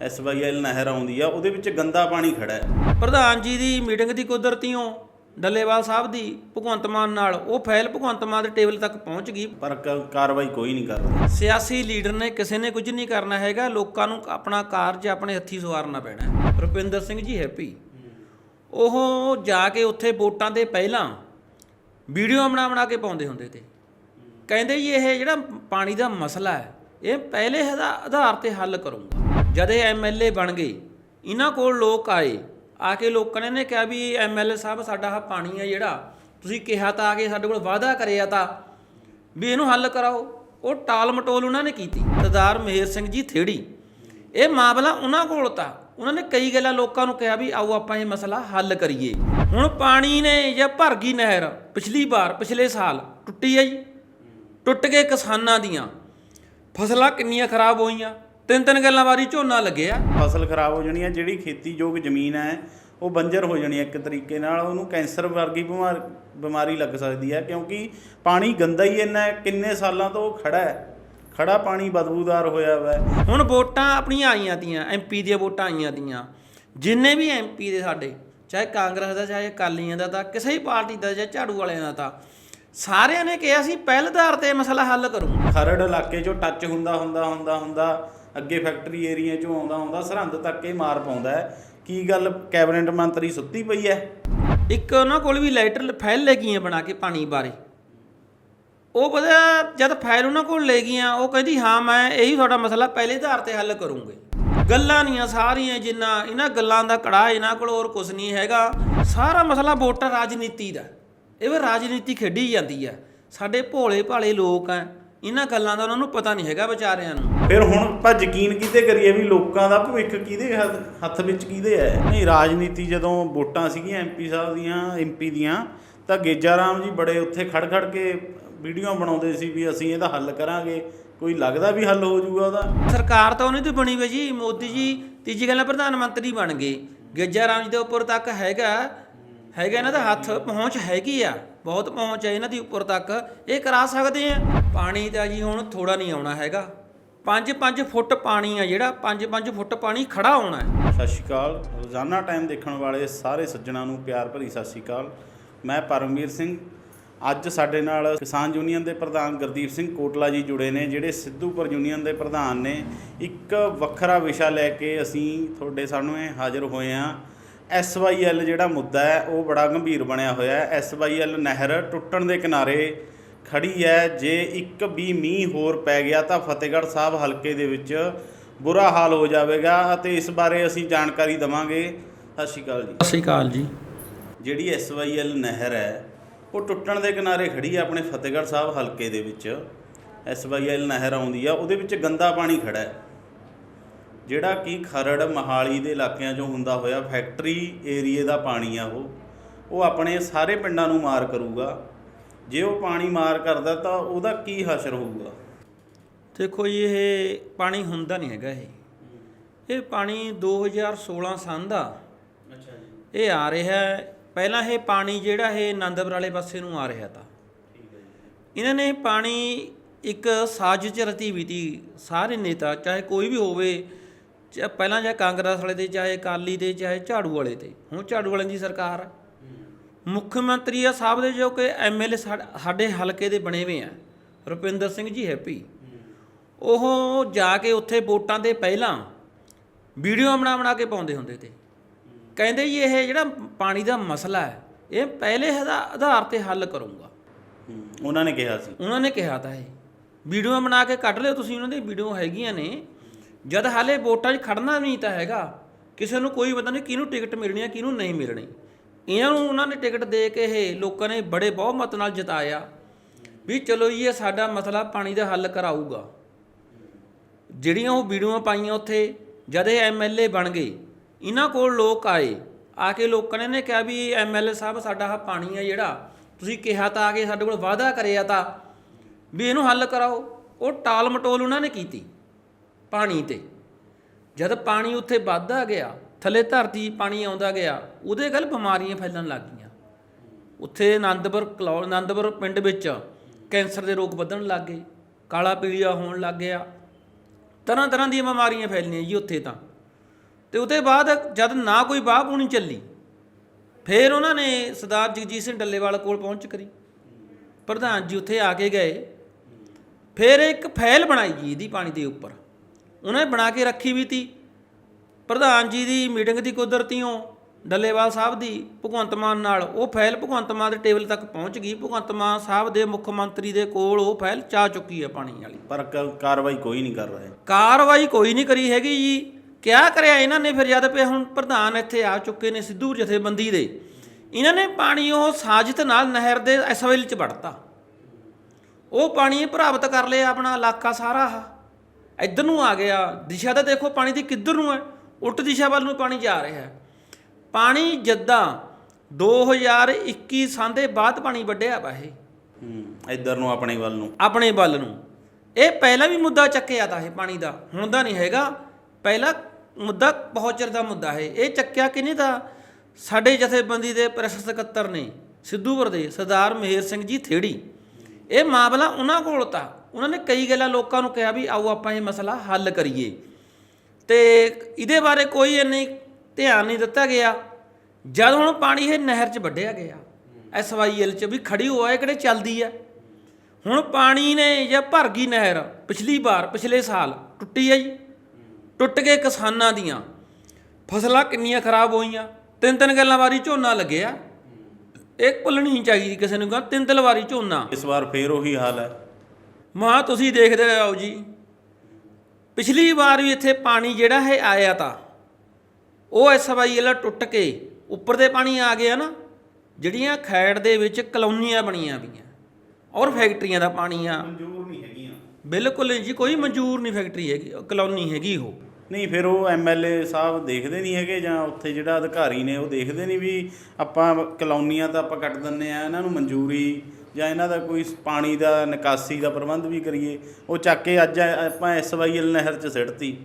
SYL ਨਹਿਰ ਆਉਂਦੀ ਆ ਉਹਦੇ ਵਿੱਚ ਗੰਦਾ ਪਾਣੀ ਖੜਾ ਹੈ। ਪ੍ਰਧਾਨ ਜੀ ਦੀ ਮੀਟਿੰਗ ਦੀ ਕੁਦਰਤੀਓਂ ਡੱਲੇਵਾਲ ਸਾਹਿਬ ਦੀ ਭਗਵੰਤ ਮਾਨ ਨਾਲ ਉਹ ਫਾਈਲ ਭਗਵੰਤ ਮਾਨ ਦੇ ਟੇਬਲ ਤੱਕ ਪਹੁੰਚ ਗਈ। ਪਰ ਕ- ਕਾਰਵਾਈ ਕੋਈ ਨਹੀਂ ਕਰਦਾ ਸਿਆਸੀ ਲੀਡਰ ਨੇ ਕਿਸੇ ਨੇ ਕੁਝ ਨਹੀਂ ਕਰਨਾ ਹੈਗਾ ਲੋਕਾਂ ਨੂੰ ਆਪਣਾ ਕਾਰਜ ਆਪਣੇ ਹੱਥੀ ਸਵਾਰਨਾ ਪੈਣਾ ਹੈ। ਰੁਪਿੰਦਰ ਸਿੰਘ ਜੀ ਹੈਪੀ ਉਹ ਜਾ ਕੇ ਉੱਥੇ ਵੋਟਾਂ ਦੇ ਪਹਿਲਾਂ ਵੀਡੀਓ ਬਣਾ ਬਣਾ ਕੇ ਪਾਉਂਦੇ ਹੁੰਦੇ ਤੇ। ਕਹਿੰਦੇ ਜੀ ਇਹ ਜਿਹੜਾ ਪਾਣੀ ਦਾ ਮਸਲਾ ਹੈ ਇਹ ਪਹਿਲੇ ਆਧਾ- ਆਧਾਰ ਤੇ ਹੱਲ ਕਰੂੰਗਾ। ਜਦ ਇਹ ਐਮਐਲਏ ਬਣ ਗਏ, ਇਹਨਾਂ ਕੋਲ ਲੋਕ ਆਏ, ਆ ਕੇ ਲੋਕਾਂ ਨੇ ਇਹਨੇ ਕਿਹਾ ਵੀ ਐਮਐਲਏ ਸਾਹਿਬ ਸਾਡਾ ਆਹ ਪਾਣੀ ਹੈ ਜਿਹੜਾ, ਤੁਸੀਂ ਕਿਹਾ ਤਾਂ ਆ ਕੇ ਸਾਡੇ ਕੋਲ ਵਾਅਦਾ ਕਰਿਆ ਤਾਂ, ਵੀ ਇਹਨੂੰ ਹੱਲ ਕਰਾਓ। ਉਹ ਟਾਲ ਮਟੋਲ ਉਹਨਾਂ ਨੇ ਕੀਤੀ, ਸਰਦਾਰ ਮੇਹਰ ਸਿੰਘ ਜੀ ਥੇੜੀ। ਇਹ ਮਾਮਲਾ ਉਹਨਾਂ ਕੋਲ ਤਾਂ, ਉਹਨਾਂ ਨੇ ਕਈ ਗੱਲਾਂ ਲੋਕਾਂ ਨੂੰ ਕਿਹਾ ਵੀ ਆਓ ਆਪਾਂ ਇਹ ਮਸਲਾ ਹੱਲ ਕਰੀਏ। ਹੁਣ ਪਾਣੀ ਨੇ ਜਾਂ ਭਰ ਗਈ ਨਹਿਰ, ਪਿਛਲੀ ਵਾਰ, ਪਿਛਲੇ ਸਾਲ, ਟੁੱਟੀ ਹੈ ਜੀ। ਟੁੱਟ ਕੇ ਕਿਸਾਨਾਂ ਦੀਆਂ। ਫਸਲਾਂ ਕਿੰਨੀਆਂ ਖਰਾਬ ਹੋਈਆਂ ਤਿੰਨ ਤਿੰਨ ਗੱਲਾਂ ਵਾਰੀ ਝੋਨਾ ਲੱਗਿਆ ਫਸਲ ਖਰਾਬ ਹੋ ਜਾਣੀ ਹੈ ਜਿਹੜੀ ਖੇਤੀਯੋਗ ਜ਼ਮੀਨ ਹੈ ਉਹ ਬੰਜਰ ਹੋ ਜਾਣੀ ਹੈ ਇੱਕ ਤਰੀਕੇ ਨਾਲ। ਉਹਨੂੰ ਕੈਂਸਰ ਵਰਗੀ ਬਿਮਾਰ ਬਿਮਾਰੀ ਲੱਗ ਸਕਦੀ ਹੈ ਕਿਉਂਕਿ ਪਾਣੀ ਗੰਦਾ ਹੀ ਇੰਨਾ ਹੈ ਕਿੰਨੇ ਸਾਲਾਂ ਤੋਂ ਉਹ ਖੜਾ ਹੈ। ਖੜਾ ਪਾਣੀ ਬਦਬੂਦਾਰ ਹੋਇਆ ਹੋਇਆ ਹੈ ਹੁਣ ਵੋਟਾਂ ਆਪਣੀਆਂ ਆਈਆਂ ਤੀਆਂ ਐਮਪੀ ਦੀਆਂ ਵੋਟਾਂ ਆਈਆਂ ਤੀਆਂ। ਜਿੰਨੇ ਵੀ ਐਮਪੀ ਦੇ ਸਾਡੇ ਚਾਹੇ ਕਾਂਗਰਸ ਦਾ ਚਾਹੇ ਅਕਾਲੀਆਂ ਦਾ ਤਾਂ ਕਿਸੇ ਵੀ ਪਾਰਟੀ ਦਾ ਚਾਹੇ ਝਾੜੂ ਵਾਲਿਆਂ ਦਾ ਤਾਂ ਸਾਰਿਆਂ ਨੇ ਕਿਹਾ ਸੀ ਪਹਿਲ ਆਧਾਰ ਤੇ ਮਸਲਾ ਹੱਲ ਕਰੂੰ। ਖਰੜ ਇਲਾਕੇ 'ਚੋਂ ਟੱਚ ਹੁੰਦਾ ਹੁੰਦਾ ਹੁੰਦਾ ਹੁੰਦਾ। ਅੱਗੇ ਫੈਕਟਰੀ ਏਰੀਆ 'ਚੋਂ ਆਉਂਦਾ ਆਉਂਦਾ ਸਰਹੰਦ ਤੱਕ ਇਹ ਮਾਰ ਪਾਉਂਦਾ ਹੈ। ਕੀ ਗੱਲ ਕੈਬਨਿਟ ਮੰਤਰੀ ਸੁੱਤੀ ਪਈ ਹੈ? ਇੱਕ ਉਹਨਾਂ ਕੋਲ ਵੀ ਲੈਟਰ ਫਾਈਲ ਲੈ ਗਈਆਂ ਬਣਾ ਕੇ ਪਾਣੀ ਬਾਰੇ। ਉਹ ਪਤਾ ਜਦ ਫਾਈਲ ਉਹਨਾਂ ਕੋਲ ਲੈ ਗਈਆਂ, ਉਹ ਕਹਿੰਦੀ, ਹਾਂ, ਮੈਂ ਇਹੀ ਤੁਹਾਡਾ ਮਸਲਾ ਪਹਿਲੇ ਆਧਾਰ ਤੇ ਹੱਲ ਕਰੂੰਗੀ। ਗੱਲਾਂ ਨਹੀਂ ਆ ਸਾਰੀਆਂ ਜਿੰਨਾ, ਇਹਨਾਂ ਗੱਲਾਂ ਦਾ ਕੜਾ ਇਹਨਾਂ ਕੋਲ ਹੋਰ ਕੁਝ ਨਹੀਂ ਹੈਗਾ। ਸਾਰਾ ਮਸਲਾ ਵੋਟਰ ਰਾਜਨੀਤੀ ਦਾ ਇਹ ਵੀ ਰਾਜਨੀਤੀ ਖੇਡੀ ਜਾਂਦੀ ਆ ਸਾਡੇ ਭੋਲੇ ਭਾਲੇ ਲੋਕ ਆ ਇਹਨਾਂ ਗੱਲਾਂ ਦਾ ਉਹਨਾਂ ਨੂੰ ਪਤਾ ਨਹੀਂ ਹੈਗਾ ਵਿਚਾਰਿਆਂ ਨੂੰ। ਫਿਰ ਹੁਣ ਆਪਾਂ ਯਕੀਨ ਕਿਤੇ ਕਰੀਏ ਵੀ ਲੋਕਾਂ ਦਾ ਭਵਿੱਖ ਕਿਹਦੇ ਹੱਥ- ਹੱਥ ਵਿੱਚ ਕਿਹਦੇ ਹੈ? ਨਹੀਂ ਰਾਜਨੀਤੀ ਜਦੋਂ ਵੋਟਾਂ ਸੀਗੀਆਂ ਐਮਪੀ ਸਾਹਿਬ ਦੀਆਂ ਐਮਪੀ ਦੀਆਂ ਤਾਂ ਗੇਜਾ ਰਾਮ ਜੀ ਬੜੇ ਉੱਥੇ ਖੜ ਖੜ ਕੇ ਵੀਡੀਓ ਬਣਾਉਂਦੇ ਸੀ ਵੀ ਅਸੀਂ ਇਹਦਾ ਹੱਲ ਕਰਾਂਗੇ। ਕੋਈ ਲੱਗਦਾ ਵੀ ਹੱਲ ਹੋ ਜਾਊਗਾ ਉਹਦਾ? ਸਰਕਾਰ ਤਾਂ ਉਹਨੇ ਤੇ ਬਣੀ ਹੋਈ ਜੀ। ਮੋਦੀ ਜੀ ਤੀਜੀ ਗੱਲ ਹੈ ਪ੍ਰਧਾਨ ਮੰਤਰੀ ਬਣ ਗਏ। ਗੇਜਾ ਰਾਮ ਜੀ ਦੇ ਉੱਪਰ ਤੱਕ ਹੈਗਾ ਹੈਗਾ, ਇਹਨਾਂ ਦਾ ਹੱਥ ਪਹੁੰਚ ਹੈਗੀ ਆ, ਬਹੁਤ ਪਹੁੰਚ ਹੈ ਇਹਨਾਂ ਦੀ ਉੱਪਰ ਤੱਕ। ਇਹ ਕਰਾ ਸਕਦੇ ਆ? ਪਾਣੀ ਤਾਂ ਜੀ ਹੁਣ ਥੋੜਾ ਨਹੀਂ ਆਉਣਾ ਹੈਗਾ। 5-5 ਫੁੱਟ ਪਾਣੀ ਆ ਜਿਹੜਾ 5-5 ਫੁੱਟ ਪਾਣੀ ਖੜਾ ਆਉਣਾ ਹੈ। ਸਤਿ ਸ਼੍ਰੀ ਅਕਾਲ। ਰੋਜ਼ਾਨਾ ਟਾਈਮ ਦੇਖਣ ਵਾਲੇ ਸਾਰੇ ਸੱਜਣਾਂ ਨੂੰ ਪਿਆਰ ਭਰੀ ਸਤਿ ਸ਼੍ਰੀ ਅਕਾਲ। ਮੈਂ ਪਰਮਵੀਰ ਸਿੰਘ। ਅੱਜ ਸਾਡੇ ਨਾਲ ਕਿਸਾਨ ਯੂਨੀਅਨ ਦੇ ਪ੍ਰਧਾਨ ਗੁਰਦੀਪ ਸਿੰਘ ਕੋਟਲਾ ਜੀ ਜੁੜੇ ਨੇ, ਜਿਹੜੇ ਸਿੱਧੂਪੁਰ ਯੂਨੀਅਨ ਦੇ ਪ੍ਰਧਾਨ ਨੇ। ਇੱਕ ਵੱਖਰਾ ਵਿਸ਼ਾ ਲੈ ਕੇ ਅਸੀਂ ਤੁਹਾਡੇ ਸਾਹਮਣੇ ਹਾਜ਼ਰ ਹੋਏ ਹਾਂ। ਐਸਵਾਈਐਲ ਜਿਹੜਾ ਮੁੱਦਾ ਹੈ ਉਹ ਬੜਾ ਗੰਭੀਰ ਬਣਿਆ ਹੋਇਆ ਹੈ। ਐਸਵਾਈਐਲ ਨਹਿਰ ਟੁੱਟਣ ਦੇ ਕਿਨਾਰੇ ਖੜੀ ਹੈ। ਜੇ ਇੱਕ ਵੀ ਮੀਂਹ ਹੋਰ ਪੈ ਗਿਆ ਤਾਂ ਫਤਿਹਗੜ੍ਹ ਸਾਹਿਬ ਹਲਕੇ ਦੇ ਵਿੱਚ ਬੁਰਾ ਹਾਲ ਹੋ ਜਾਵੇਗਾ ਅਤੇ ਇਸ ਬਾਰੇ ਅਸੀਂ ਜਾਣਕਾਰੀ ਦਵਾਂਗੇ। ਸਤਿ ਸ਼੍ਰੀ ਅਕਾਲ ਜੀ। ਸਤਿ ਸ਼੍ਰੀ ਅਕਾਲ ਜੀ। ਜਿਹੜੀ ਐਸਵਾਈਐਲ ਨਹਿਰ ਹੈ ਉਹ ਟੁੱਟਣ ਦੇ ਕਿਨਾਰੇ ਖੜੀ ਹੈ ਆਪਣੇ ਫਤਿਹਗੜ੍ਹ ਸਾਹਿਬ ਹਲਕੇ ਦੇ ਵਿੱਚ। ਐਸਵਾਈਐਲ ਨਹਿਰ ਆਉਂਦੀ ਆ ਉਹਦੇ ਵਿੱਚ ਗੰਦਾ ਪਾਣੀ ਖੜਾ ਹੈ। ਜਿਹੜਾ ਕਿ ਖਰੜ ਮਹਾਲੀ ਦੇ ਇਲਾਕਿਆਂ 'ਚੋਂ ਹੁੰਦਾ ਹੋਇਆ ਫੈਕਟਰੀ ਏਰੀਏ ਦਾ ਪਾਣੀ ਆ ਉਹ ਉਹ ਆਪਣੇ ਸਾਰੇ ਪਿੰਡਾਂ ਨੂੰ ਮਾਰ ਕਰੂਗਾ। ਜੇ ਉਹ ਪਾਣੀ ਮਾਰ ਕਰਦਾ ਤਾਂ ਉਹਦਾ ਕੀ ਹਸ਼ਰ ਹੋਊਗਾ? ਦੇਖੋ ਜੀ ਇਹ ਪਾਣੀ ਹੁੰਦਾ ਨਹੀਂ ਹੈਗਾ ਇਹ। ਇਹ ਪਾਣੀ 2016 ਸੰਨ ਦਾ। ਅੱਛਾ ਜੀ। ਇਹ ਆ ਰਿਹਾ ਪਹਿਲਾਂ ਇਹ ਪਾਣੀ ਜਿਹੜਾ ਇਹ ਆਨੰਦਪੁਰ ਵਾਲੇ ਪਾਸੇ ਨੂੰ ਆ ਰਿਹਾ ਤਾਂ। ਇਹਨਾਂ ਨੇ ਪਾਣੀ ਇੱਕ ਸਾਜ਼ਿਸ਼ ਰਤੀ ਵੀ ਤੀ ਸਾਰੇ ਨੇਤਾ ਚਾਹੇ ਕੋਈ ਵੀ ਹੋਵੇ ਪਹਿਲਾਂ ਚਾਹੇ ਕਾਂਗਰਸ ਵਾਲੇ ਦੇ ਚਾਹੇ ਅਕਾਲੀ ਦੇ ਚਾਹੇ ਝਾੜੂ ਵਾਲੇ ਤੇ। ਹੁਣ ਝਾੜੂ ਵਾਲਿਆਂ ਦੀ ਸਰਕਾਰ ਹੈ ਮੁੱਖ ਮੰਤਰੀ ਆ ਸਾਹਿਬ ਦੇ ਜੋ ਕਿ ਐਮਐਲਏ ਸਾਡੇ ਹਲਕੇ ਦੇ ਬਣੇ ਹੋਏ ਆ। ਰੁਪਿੰਦਰ ਸਿੰਘ ਜੀ ਹੈਪੀ। ਉਹ ਜਾ ਕੇ ਉੱਥੇ ਵੋਟਾਂ ਦੇ ਪਹਿਲਾਂ ਵੀਡੀਓ ਬਣਾ ਬਣਾ ਕੇ ਪਾਉਂਦੇ ਹੁੰਦੇ ਤੇ। ਕਹਿੰਦੇ ਜੀ ਇਹ ਜਿਹੜਾ ਪਾਣੀ ਦਾ ਮਸਲਾ ਹੈ ਇਹ ਪਹਿਲੇ ਆਧਾ- ਆਧਾਰ ਤੇ ਹੱਲ ਕਰੂੰਗਾ। ਉਹਨਾਂ ਨੇ ਕਿਹਾ ਸੀ। ਉਹਨਾਂ ਨੇ ਕਿਹਾ ਤਾਂ ਇਹ। ਵੀਡੀਓ ਬਣਾ ਕੇ ਕੱਢ ਲਿਓ ਤੁਸੀਂ ਉਹਨਾਂ ਦੀ ਵੀਡੀਓ ਹੈਗੀਆਂ ਨੇ। ਜਦ ਹਾਲੇ ਵੋਟਾਂ 'ਚ ਖੜਨਾ ਨਹੀਂ ਤਾਂ ਹੈਗਾ। ਕਿਸੇ ਨੂੰ ਕੋਈ ਪਤਾ ਨਹੀਂ ਕਿਹਨੂੰ ਟਿਕਟ ਮਿਲਣੀ ਹੈ ਕਿਹਨੂੰ ਨਹੀਂ ਮਿਲਣੀ। ਇਹਨਾਂ ਨੂੰ ਉਹਨਾਂ ਨੇ ਟਿਕਟ ਦੇ ਕੇ ਇਹ ਲੋਕਾਂ ਨੇ ਬੜੇ ਬਹੁਮਤ ਨਾਲ ਜਿਤਾਇਆ ਵੀ ਚਲੋ ਜੀ, ਇਹ ਸਾਡਾ ਮਸਲਾ ਪਾਣੀ ਦਾ ਹੱਲ ਕਰਾਊਗਾ। ਜਿਹੜੀਆਂ ਉਹ ਵੀਡੀਓਆਂ ਪਾਈਆਂ ਉੱਥੇ, ਜਦ ਇਹ ਐਮਐਲਏ ਬਣ ਗਏ, ਇਹਨਾਂ ਕੋਲ ਲੋਕ ਆਏ। ਆ ਕੇ ਲੋਕਾਂ ਨੇ ਨੇ ਕਿਹਾ ਵੀ ਐਮਐਲਏ ਸਾਹਿਬ, ਸਾਡਾ ਆਹ ਪਾਣੀ ਹੈ ਜਿਹੜਾ, ਤੁਸੀਂ ਕਿਹਾ ਤਾਂ ਆ ਕੇ ਸਾਡੇ ਕੋਲ ਵਾਅਦਾ ਕਰਿਆ ਤਾਂ, ਵੀ ਇਹਨੂੰ ਹੱਲ ਕਰਾਓ। ਉਹ ਟਾਲ ਮਟੋਲ ਉਹਨਾਂ ਨੇ ਕੀਤੀ। ਪਾਣੀ ਤੇ। ਜਦ ਪਾਣੀ ਉੱਥੇ ਵੱਧਦਾ ਗਿਆ, ਥੱਲੇ ਧਰਤੀ ਪਾਣੀ ਆਉਂਦਾ ਗਿਆ, ਉਹਦੇ ਗੱਲ ਬਿਮਾਰੀਆਂ ਫੈਲਣ ਲੱਗ ਗਈਆਂ। ਉੱਥੇ ਆਨੰਦਪੁਰ ਕਲੌ ਆਨੰਦਪੁਰ ਪਿੰਡ ਵਿੱਚ ਕੈਂਸਰ ਦੇ ਰੋਗ ਵੱਧਣ ਲੱਗ ਗਏ, ਕਾਲਾ ਪੀਲੀਆ ਹੋਣ ਲੱਗ ਗਿਆ। ਤਰ੍ਹਾਂ ਤਰ੍ਹਾਂ ਦੀਆਂ ਬਿਮਾਰੀਆਂ ਫੈਲੀਆਂ ਜੀ ਉੱਥੇ ਤਾਂ। ਤੇ ਉਹਦੇ ਬਾਅਦ ਜਦ ਨਾ ਕੋਈ ਬਾਹ ਪੂਣੀ ਚੱਲੀ, ਫਿਰ ਉਹਨਾਂ ਨੇ ਸਰਦਾਰ ਜਗਜੀਤ ਸਿੰਘ ਡੱਲੇਵਾਲ ਕੋਲ ਪਹੁੰਚ ਕਰੀ। ਪ੍ਰਧਾਨ ਜੀ ਉੱਥੇ ਆ ਕੇ ਗਏ। ਫਿਰ ਇੱਕ ਫੈਲ ਬਣਾਈ ਜੀ ਇਹਦੀ ਪਾਣੀ ਦੇ ਉੱਪਰ। ਉਹਨੇ ਬਣਾ ਕੇ ਰੱਖੀ ਵੀ ਤੀ। ਪ੍ਰਧਾਨ ਜੀ ਦੀ ਮੀਟਿੰਗ ਦੀ ਕੁਦਰਤੀਓਂ ਡੱਲੇਵਾਲ ਸਾਹਿਬ ਦੀ ਭਗਵੰਤ ਮਾਨ ਨਾਲ। ਉਹ ਫਾਈਲ ਭਗਵੰਤ ਮਾਨ ਦੇ ਟੇਬਲ ਤੱਕ ਪਹੁੰਚ ਗਈ। ਭਗਵੰਤ ਮਾਨ ਸਾਹਿਬ ਦੇ ਮੁੱਖ ਮੰਤਰੀ ਦੇ ਕੋਲ ਉਹ ਫਾਈਲ ਚਾ ਚੁੱਕੀ ਹੈ ਪਾਣੀ ਵਾਲੀ। ਪਰ ਕਾਰਵਾਈ ਕੋਈ ਨਹੀਂ ਕਰ ਰਿਹਾ। ਕਾਰਵਾਈ ਕੋਈ ਨਹੀਂ ਕਰੀ ਹੈਗੀ ਜੀ। ਕਿਆ ਕਰਿਆ ਇਹਨਾਂ ਨੇ ਫਿਰ ਜਦ ਪਏ ਹੁਣ ਪ੍ਰਧਾਨ ਇੱਥੇ ਆ ਚੁੱਕੇ ਨੇ ਸਿੱਧੂ ਜਥੇਬੰਦੀ ਦੇ। ਇਹਨਾਂ ਨੇ ਪਾਣੀ ਉਹ ਸਾਜ਼ਿਤ ਨਾਲ ਨਹਿਰ ਦੇ ਐਸਵੈਲ ਚ ਵੜਤਾ। ਉਹ ਪਾਣੀ ਪ੍ਰਾਪਤ ਕਰ ਲਿਆ ਆਪਣਾ ਇਲਾਕਾ ਸਾਰਾ ਆ ਇੱਧਰ ਨੂੰ ਆ ਗਿਆ ਦਿਸ਼ਾ ਤਾਂ ਦੇਖੋ ਪਾਣੀ ਦੀ ਕਿੱਧਰ ਨੂੰ ਹੈ ਉਲਟ ਦਿਸ਼ਾ ਵੱਲ ਨੂੰ ਪਾਣੀ ਜਾ ਰਿਹਾ ਹੈ। ਪਾਣੀ ਜੱਦਾਂ 2021 ਸਾਲ ਦੇ ਬਾਅਦ ਪਾਣੀ ਵੱਢਿਆ ਵਾ ਇਹ। ਹੂੰ ਇੱਧਰ ਨੂੰ ਆਪਣੇ ਵੱਲ ਨੂੰ। ਆਪਣੇ ਵੱਲ ਨੂੰ। ਇਹ ਪਹਿਲਾਂ ਵੀ ਮੁੱਦਾ ਚੱਕਿਆ ਤਾਂ ਇਹ ਪਾਣੀ ਦਾ ਹੁਣ ਦਾ ਨਹੀਂ ਹੈਗਾ। ਪਹਿਲਾ ਮੁੱਦਾ ਬਹੁਤ ਚਿਰ ਦਾ ਮੁੱਦਾ ਹੈ। ਇਹ ਚੱਕਿਆ ਕਿਨੇ ਦਾ ਸਾਡੇ ਜਥੇਬੰਦੀ ਦੇ ਪ੍ਰੈਸ ਸਕੱਤਰ ਨੇ ਸਿੱਧੂਪੁਰ ਦੇ ਸਰਦਾਰ ਮਿਹਰ ਸਿੰਘ ਜੀ ਥੇੜੀ। ਇਹ ਮਾਮਲਾ ਉਹਨਾਂ ਕੋਲ ਤਾਂ ਉਹਨਾਂ ਨੇ ਕਈ ਗੱਲਾਂ ਲੋਕਾਂ ਨੂੰ ਕਿਹਾ ਵੀ ਆਓ ਆਪਾਂ ਇਹ ਮਸਲਾ ਹੱਲ ਕਰੀਏ। ਤੇ ਇਹਦੇ ਬਾਰੇ ਕੋਈ ਇੰਨੀ ਧਿਆਨ ਨਹੀਂ ਦਿੱਤਾ ਗਿਆ। ਜਦ ਹੁਣ ਪਾਣੀ ਇਹ ਨਹਿਰ 'ਚ ਵੱਢਿਆ ਗਿਆ ਐਸਵਾਈਐਲ 'ਚ ਵੀ ਖੜੀ ਹੋਇਆ ਇਹ ਕਿਹੜੇ ਚੱਲਦੀ ਆ? ਹੁਣ ਪਾਣੀ ਨੇ ਜਾਂ ਭਰ ਗਈ ਨਹਿਰ, ਪਿਛਲੀ ਵਾਰ, ਪਿਛਲੇ ਸਾਲ, ਟੁੱਟੀ ਹੈ ਜੀ। ਟੁੱਟ ਕੇ ਕਿਸਾਨਾਂ ਦੀਆਂ ਫਸਲਾਂ ਕਿੰਨੀਆਂ ਖਰਾਬ ਹੋਈਆਂ। ਤਿੰਨ ਤਿੰਨ ਗੱਲਾਂ ਵਾਰੀ ਝੋਨਾ ਲੱਗਿਆ। ਇਹ ਭੁੱਲਣੀ ਚਾਹੀਦੀ ਕਿਸੇ ਨੂੰ ਕਹਾਂ ਤਿੰਨ ਤਿੰਨ ਵਾਰੀ ਝੋਨਾ। ਇਸ ਵਾਰ ਫੇਰ ਉਹੀ ਹਾਲ ਹੈ। ਮਾਂ ਤੁਸੀਂ ਦੇਖਦੇ ਰਹੋ ਜੀ। ਪਿਛਲੀ ਵਾਰ ਵੀ ਇੱਥੇ ਪਾਣੀ ਜਿਹੜਾ ਹੈ ਆਇਆ ਤਾਂ ਉਹ ਐਸਵਾਈਐਲ ਟੁੱਟ ਕੇ ਉੱਪਰ ਦੇ ਪਾਣੀ ਆ ਗਿਆ ਨਾ ਜਿਹੜੀਆਂ ਖੈੜ ਦੇ ਵਿੱਚ ਕਲੋਨੀਆਂ ਬਣੀਆਂ ਵੀਆਂ ਔਰ ਫੈਕਟਰੀਆਂ ਦਾ ਪਾਣੀ ਆ। ਮਨਜ਼ੂਰ ਨਹੀਂ ਹੈਗੀਆਂ। ਬਿਲਕੁਲ ਨਹੀਂ ਜੀ ਕੋਈ ਮਨਜ਼ੂਰ ਨਹੀਂ ਫੈਕਟਰੀ ਹੈਗੀ ਕਲੋਨੀ ਹੈਗੀ ਉਹ। ਨਹੀਂ ਫਿਰ ਉਹ ਐਮਐਲਏ ਸਾਹਿਬ ਦੇਖਦੇ ਨਹੀਂ ਹੈਗੇ ਜਾਂ ਉੱਥੇ ਜਿਹੜਾ ਅਧਿਕਾਰੀ ਨੇ ਉਹ ਦੇਖਦੇ ਨਹੀਂ ਵੀ ਆਪਾਂ ਕਲੋਨੀਆਂ ਤਾਂ ਆਪਾਂ ਕੱਟ ਦਿੰਨੇ ਆ ਇਹਨਾਂ ਨੂੰ ਮਨਜ਼ੂਰੀ ਜਾਂ ਇਹਨਾਂ ਦਾ ਕੋਈ ਪਾਣੀ ਦਾ, ਨਿਕਾਸੀ ਦਾ ਪ੍ਰਬੰਧ ਵੀ ਕਰੀਏ, ਉਹ ਚੱਕ ਕੇ ਅੱਜ ਆਪਾਂ ਐਸਵਾਈਐਲ ਨਹਿਰ 'ਚ ਸਿੱਟਤੀ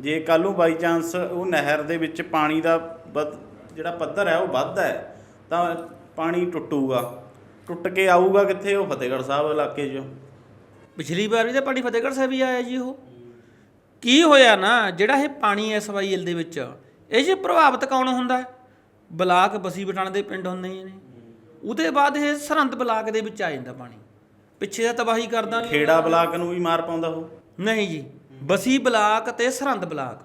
ਜੇ ਕੱਲ੍ਹ ਨੂੰ ਬਾਈ ਚਾਂਸ ਉਹ ਨਹਿਰ ਦੇ ਵਿੱਚ ਪਾਣੀ ਦਾ ਵੱਧ- ਜਿਹੜਾ ਪੱਧਰ ਹੈ ਉਹ ਵੱਧਦਾ ਹੈ, ਤਾਂ ਪਾਣੀ ਟੁੱਟੂਗਾ। ਟੁੱਟ ਕੇ ਆਊਗਾ ਕਿੱਥੇ? ਉਹ ਫਤਿਹਗੜ੍ਹ ਸਾਹਿਬ ਇਲਾਕੇ 'ਚ। ਪਿਛਲੀ ਵਾਰ ਵੀ ਤਾਂ ਪਾਣੀ ਫਤਿਹਗੜ੍ਹ ਸਾਹਿਬ ਹੀ ਆਇਆ ਜੀ ਉਹ। ਕੀ ਹੋਇਆ ਨਾ, ਜਿਹੜਾ ਇਹ ਪਾਣੀ ਐਸਵਾਈਐਲ ਦੇ ਵਿੱਚ, ਇਹ ਜੇ ਪ੍ਰਭਾਵਿਤ ਕੌਣ ਹੁੰਦਾ? ਬਲਾਕ ਬਸੀ ਬਟਾਣ ਦੇ ਪਿੰਡ ਹੁੰਦੇ ਨੇ। ਉਹਦੇ ਬਾਅਦ ਇਹ ਸਰਹੰਦ ਬਲਾਕ ਦੇ ਵਿੱਚ ਆ ਜਾਂਦਾ ਪਾਣੀ। ਪਿੱਛੇ ਦਾ ਤਬਾਹੀ ਕਰਦਾ ਖੇੜਾ ਬਲਾਕ ਨੂੰ ਵੀ ਮਾਰ ਪਾਉਂਦਾ ਉਹ? ਨਹੀਂ ਜੀ ਬਸੀ ਬਲਾਕ ਤੇ ਸਰਹੰਦ ਬਲਾਕ।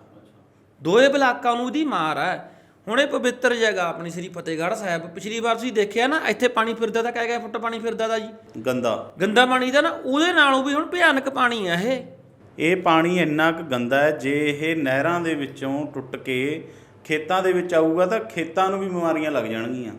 ਦੋਏ ਬਲਾਕਾਂ ਨੂੰ ਉਹਦੀ ਮਾਰ ਹੈ। ਹੁਣ ਇਹ ਪਵਿੱਤਰ ਜਗ੍ਹਾ ਆਪਣੀ ਸ੍ਰੀ ਫਤਿਹਗੜ੍ਹ ਸਾਹਿਬ। ਪਿਛਲੀ ਵਾਰ ਤੁਸੀਂ ਦੇਖਿਆ ਨਾ ਇੱਥੇ ਪਾਣੀ ਫਿਰਦਾ ਤਾਂ ਕਹਿ ਗਿਆ ਫੁੱਟ ਪਾਣੀ ਫਿਰਦਾ ਦਾ ਜੀ। ਗੰਦਾ। ਗੰਦਾ ਪਾਣੀ ਦਾ ਨਾ ਉਹਦੇ ਨਾਲੋਂ ਵੀ ਹੁਣ ਭਿਆਨਕ ਪਾਣੀ ਆ ਇਹ। ਇਹ ਪਾਣੀ ਇੰਨਾ ਕੁ ਗੰਦਾ ਹੈ ਜੇ ਇਹ ਨਹਿਰਾਂ ਦੇ ਵਿੱਚੋਂ ਟੁੱਟ ਕੇ ਖੇਤਾਂ ਦੇ ਵਿੱਚ ਆਊਗਾ ਤਾਂ ਖੇਤਾਂ ਨੂੰ ਵੀ ਬਿਮਾਰੀਆਂ ਲੱਗ ਜਾਣਗੀਆਂ।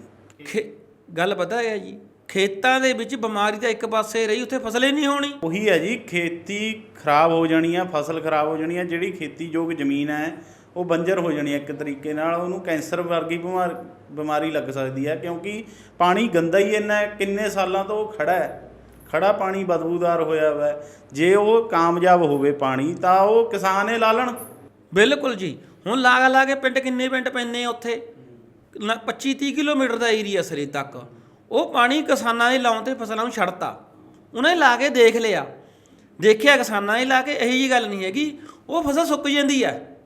ਗੱਲ ਪਤਾ ਹੈ ਜੀ ਖੇਤਾਂ ਦੇ ਵਿੱਚ ਬਿਮਾਰੀ ਤਾਂ ਇੱਕ ਪਾਸੇ ਰਹੀ ਉੱਥੇ ਫਸਲ ਹੀ ਨਹੀਂ ਹੋਣੀ। ਉਹੀ ਹੈ ਜੀ ਖੇਤੀ ਖਰਾਬ ਹੋ ਜਾਣੀ ਆ ਫਸਲ ਖਰਾਬ ਹੋ ਜਾਣੀ ਆ ਜਿਹੜੀ ਖੇਤੀਯੋਗ ਜ਼ਮੀਨ ਹੈ ਉਹ ਬੰਜਰ ਹੋ ਜਾਣੀ ਹੈ ਇੱਕ ਤਰੀਕੇ ਨਾਲ ਉਹਨੂੰ ਕੈਂਸਰ ਵਰਗੀ ਬਿਮਾਰ ਬਿਮਾਰੀ ਲੱਗ ਸਕਦੀ ਹੈ ਕਿਉਂਕਿ ਪਾਣੀ ਗੰਦਾ ਹੀ ਇੰਨਾ ਕਿੰਨੇ ਸਾਲਾਂ ਤੋਂ ਉਹ ਖੜਾ ਹੈ। ਖੜਾ ਪਾਣੀ ਬਦਬੂਦਾਰ ਹੋਇਆ ਹੋਇਆ। ਜੇ ਉਹ ਕਾਮਯਾਬ ਹੋਵੇ ਪਾਣੀ ਤਾਂ ਉਹ ਕਿਸਾਨ ਇਹ ਲਾ ਲੈਣ। ਬਿਲਕੁਲ ਜੀ ਹੁਣ ਲਾਗ ਲਾਗੇ ਪਿੰਡ ਕਿੰਨੇ ਪਿੰਡ ਪੈਂਦੇ ਆ ਉੱਥੇ? 25 30 ਕਿਲੋਮੀਟਰ ਦਾ ਏਰੀਆ ਸਰੀ ਤੱਕ। ਉਹ ਪਾਣੀ ਕਿਸਾਨਾਂ ਦੇ ਲਾਉਣ ਤੇ ਫਸਲਾਂ ਨੂੰ ਛੱਡਤਾ। ਉਹਨੇ ਲਾ ਕੇ ਦੇਖ ਲਿਆ। ਦੇਖਿਆ ਕਿਸਾਨਾਂ ਨੇ ਲਾ ਕੇ, ਇਹੀ ਜੀ ਗੱਲ ਨਹੀਂ ਹੈਗੀ। ਉਹ ਫਸਲ ਸੁੱਕ ਜਾਂਦੀ ਹੈ।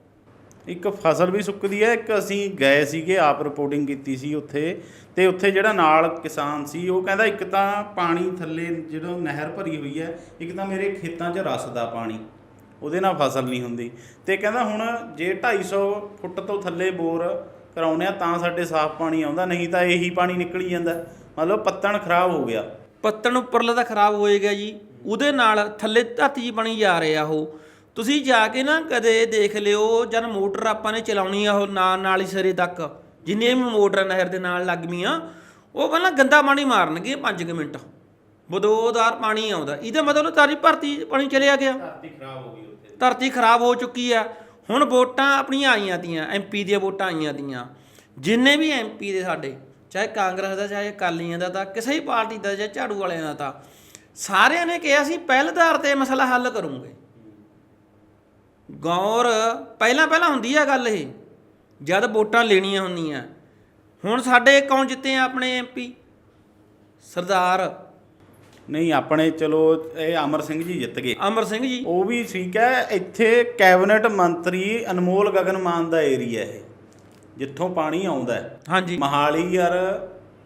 ਇੱਕ ਫਸਲ ਵੀ ਸੁੱਕਦੀ ਹੈ, ਇੱਕ ਅਸੀਂ ਗਏ ਸੀਗੇ, ਆਪ ਰਿਪੋਰਟਿੰਗ ਕੀਤੀ ਸੀ ਉੱਥੇ। ਤੇ ਉੱਥੇ ਜਿਹੜਾ ਨਾਲ ਕਿਸਾਨ ਸੀ, ਉਹ ਕਹਿੰਦਾ ਇੱਕ ਤਾਂ ਪਾਣੀ ਥੱਲੇ ਜਦੋਂ ਨਹਿਰ ਭਰੀ ਹੋਈ ਹੈ, ਇੱਕ ਤਾਂ ਮੇਰੇ ਖੇਤਾਂ 'ਚ ਰਸਦਾ ਪਾਣੀ। ਉਹਦੇ ਨਾਲ ਫਸਲ ਨਹੀਂ ਹੁੰਦੀ। ਤੇ ਕਹਿੰਦਾ ਹੁਣ ਜੇ 250 ਫੁੱਟ ਤੋਂ ਥੱਲੇ ਬੋਰ ਕਰਾਉਨੇ ਆ ਤਾਂ ਸਾਡੇ ਸਾਫ਼ ਪਾਣੀ ਆਉਂਦਾ ਨਹੀਂ ਤਾਂ ਇਹੀ ਪਾਣੀ ਨਿਕਲੀ ਜਾਂਦਾ। ਮਤਲਬ ਪੱਤਣ ਖਰਾਬ ਹੋ ਗਿਆ। ਪੱਤਣ ਉੱਪਰਲਾ ਤਾਂ ਖਰਾਬ ਹੋਏਗਾ ਜੀ। ਉਹਦੇ ਨਾਲ ਥੱਲੇ ਧਰਤੀ 'ਚ ਬਣੀ ਜਾ ਰਿਹਾ ਉਹ। ਤੁਸੀਂ ਜਾ ਕੇ ਨਾ ਕਦੇ ਦੇਖ ਲਿਓ ਜਦ ਮੋਟਰ ਆਪਾਂ ਨੇ ਚਲਾਉਣੀ ਆ ਉਹ ਨਾਲ ਨਾਲ ਹੀ ਸਿਰੇ ਤੱਕ ਜਿੰਨੇ ਵੀ ਮੋਟਰ ਨਹਿਰ ਦੇ ਨਾਲ ਲੱਗਮੀਆਂ ਉਹ ਪਹਿਲਾਂ ਗੰਦਾ ਪਾਣੀ ਮਾਰਨਗੇ 5 ਮਿੰਟ। ਬਦੋਦਾਰ ਪਾਣੀ ਆਉਂਦਾ। ਇਹਦਾ ਮਤਲਬ ਤਾਰੀ ਭਰਤੀ ਪਾਣੀ ਚਲਿਆ ਗਿਆ। ਧਰਤੀ ਖਰਾਬ ਹੋ ਗਈ ਉੱਥੇ। ਧਰਤੀ ਖਰਾਬ ਹੋ ਚੁੱਕੀ ਆ। ਹੁਣ ਵੋਟਾਂ ਆਪਣੀਆਂ ਆਈਆਂ ਤੀਆਂ ਐਮਪੀ ਦੀਆਂ ਵੋਟਾਂ ਆਈਆਂ ਤੀਆਂ। ਜਿੰਨੇ ਵੀ ਐਮਪੀ ਦੇ ਸਾਡੇ, ਚਾਹੇ ਕਾਂਗਰਸ ਦਾ, ਚਾਹੇ ਅਕਾਲੀਆਂ ਦਾ ਤਾਂ, ਕਿਸੇ ਵੀ ਪਾਰਟੀ ਦਾ, ਚਾਹੇ ਝਾੜੂ ਵਾਲਿਆਂ ਦਾ ਤਾਂ, ਸਾਰਿਆਂ ਨੇ ਕਿਹਾ ਸੀ ਪਹਿਲਦਾਰ ਤੇ ਮਸਲਾ ਹੱਲ ਕਰੂੰਗੇ। ਗੌਰ, ਪਹਿਲਾਂ ਪਹਿਲਾਂ ਹੁੰਦੀ ਆ ਗੱਲ ਇਹ, ਜਦ ਵੋਟਾਂ ਲੈਣੀਆਂ ਹੁੰਦੀਆਂ। ਹੁਣ ਸਾਡੇ ਕੌਣ ਜਿੱਤੇ ਆ ਆਪਣੇ ਐਮਪੀ ਸਰਦਾਰ ਨਹੀਂ ਆਪਣੇ ਚਲੋ ਇਹ ਅਮਰ ਸਿੰਘ ਜੀ ਜਿੱਤ ਗਏ। ਅਮਰ ਸਿੰਘ ਜੀ। ਉਹ ਵੀ ਠੀਕ ਹੈ ਇੱਥੇ ਕੈਬਨਿਟ ਮੰਤਰੀ ਅਨਮੋਲ ਗਗਨ ਮਾਨ ਦਾ ਏਰੀਆ ਇਹ ਜਿੱਥੋਂ ਪਾਣੀ ਆਉਂਦਾ ਹੈ। ਹਾਂਜੀ। ਮਹਾਲੀ ਯਾਰ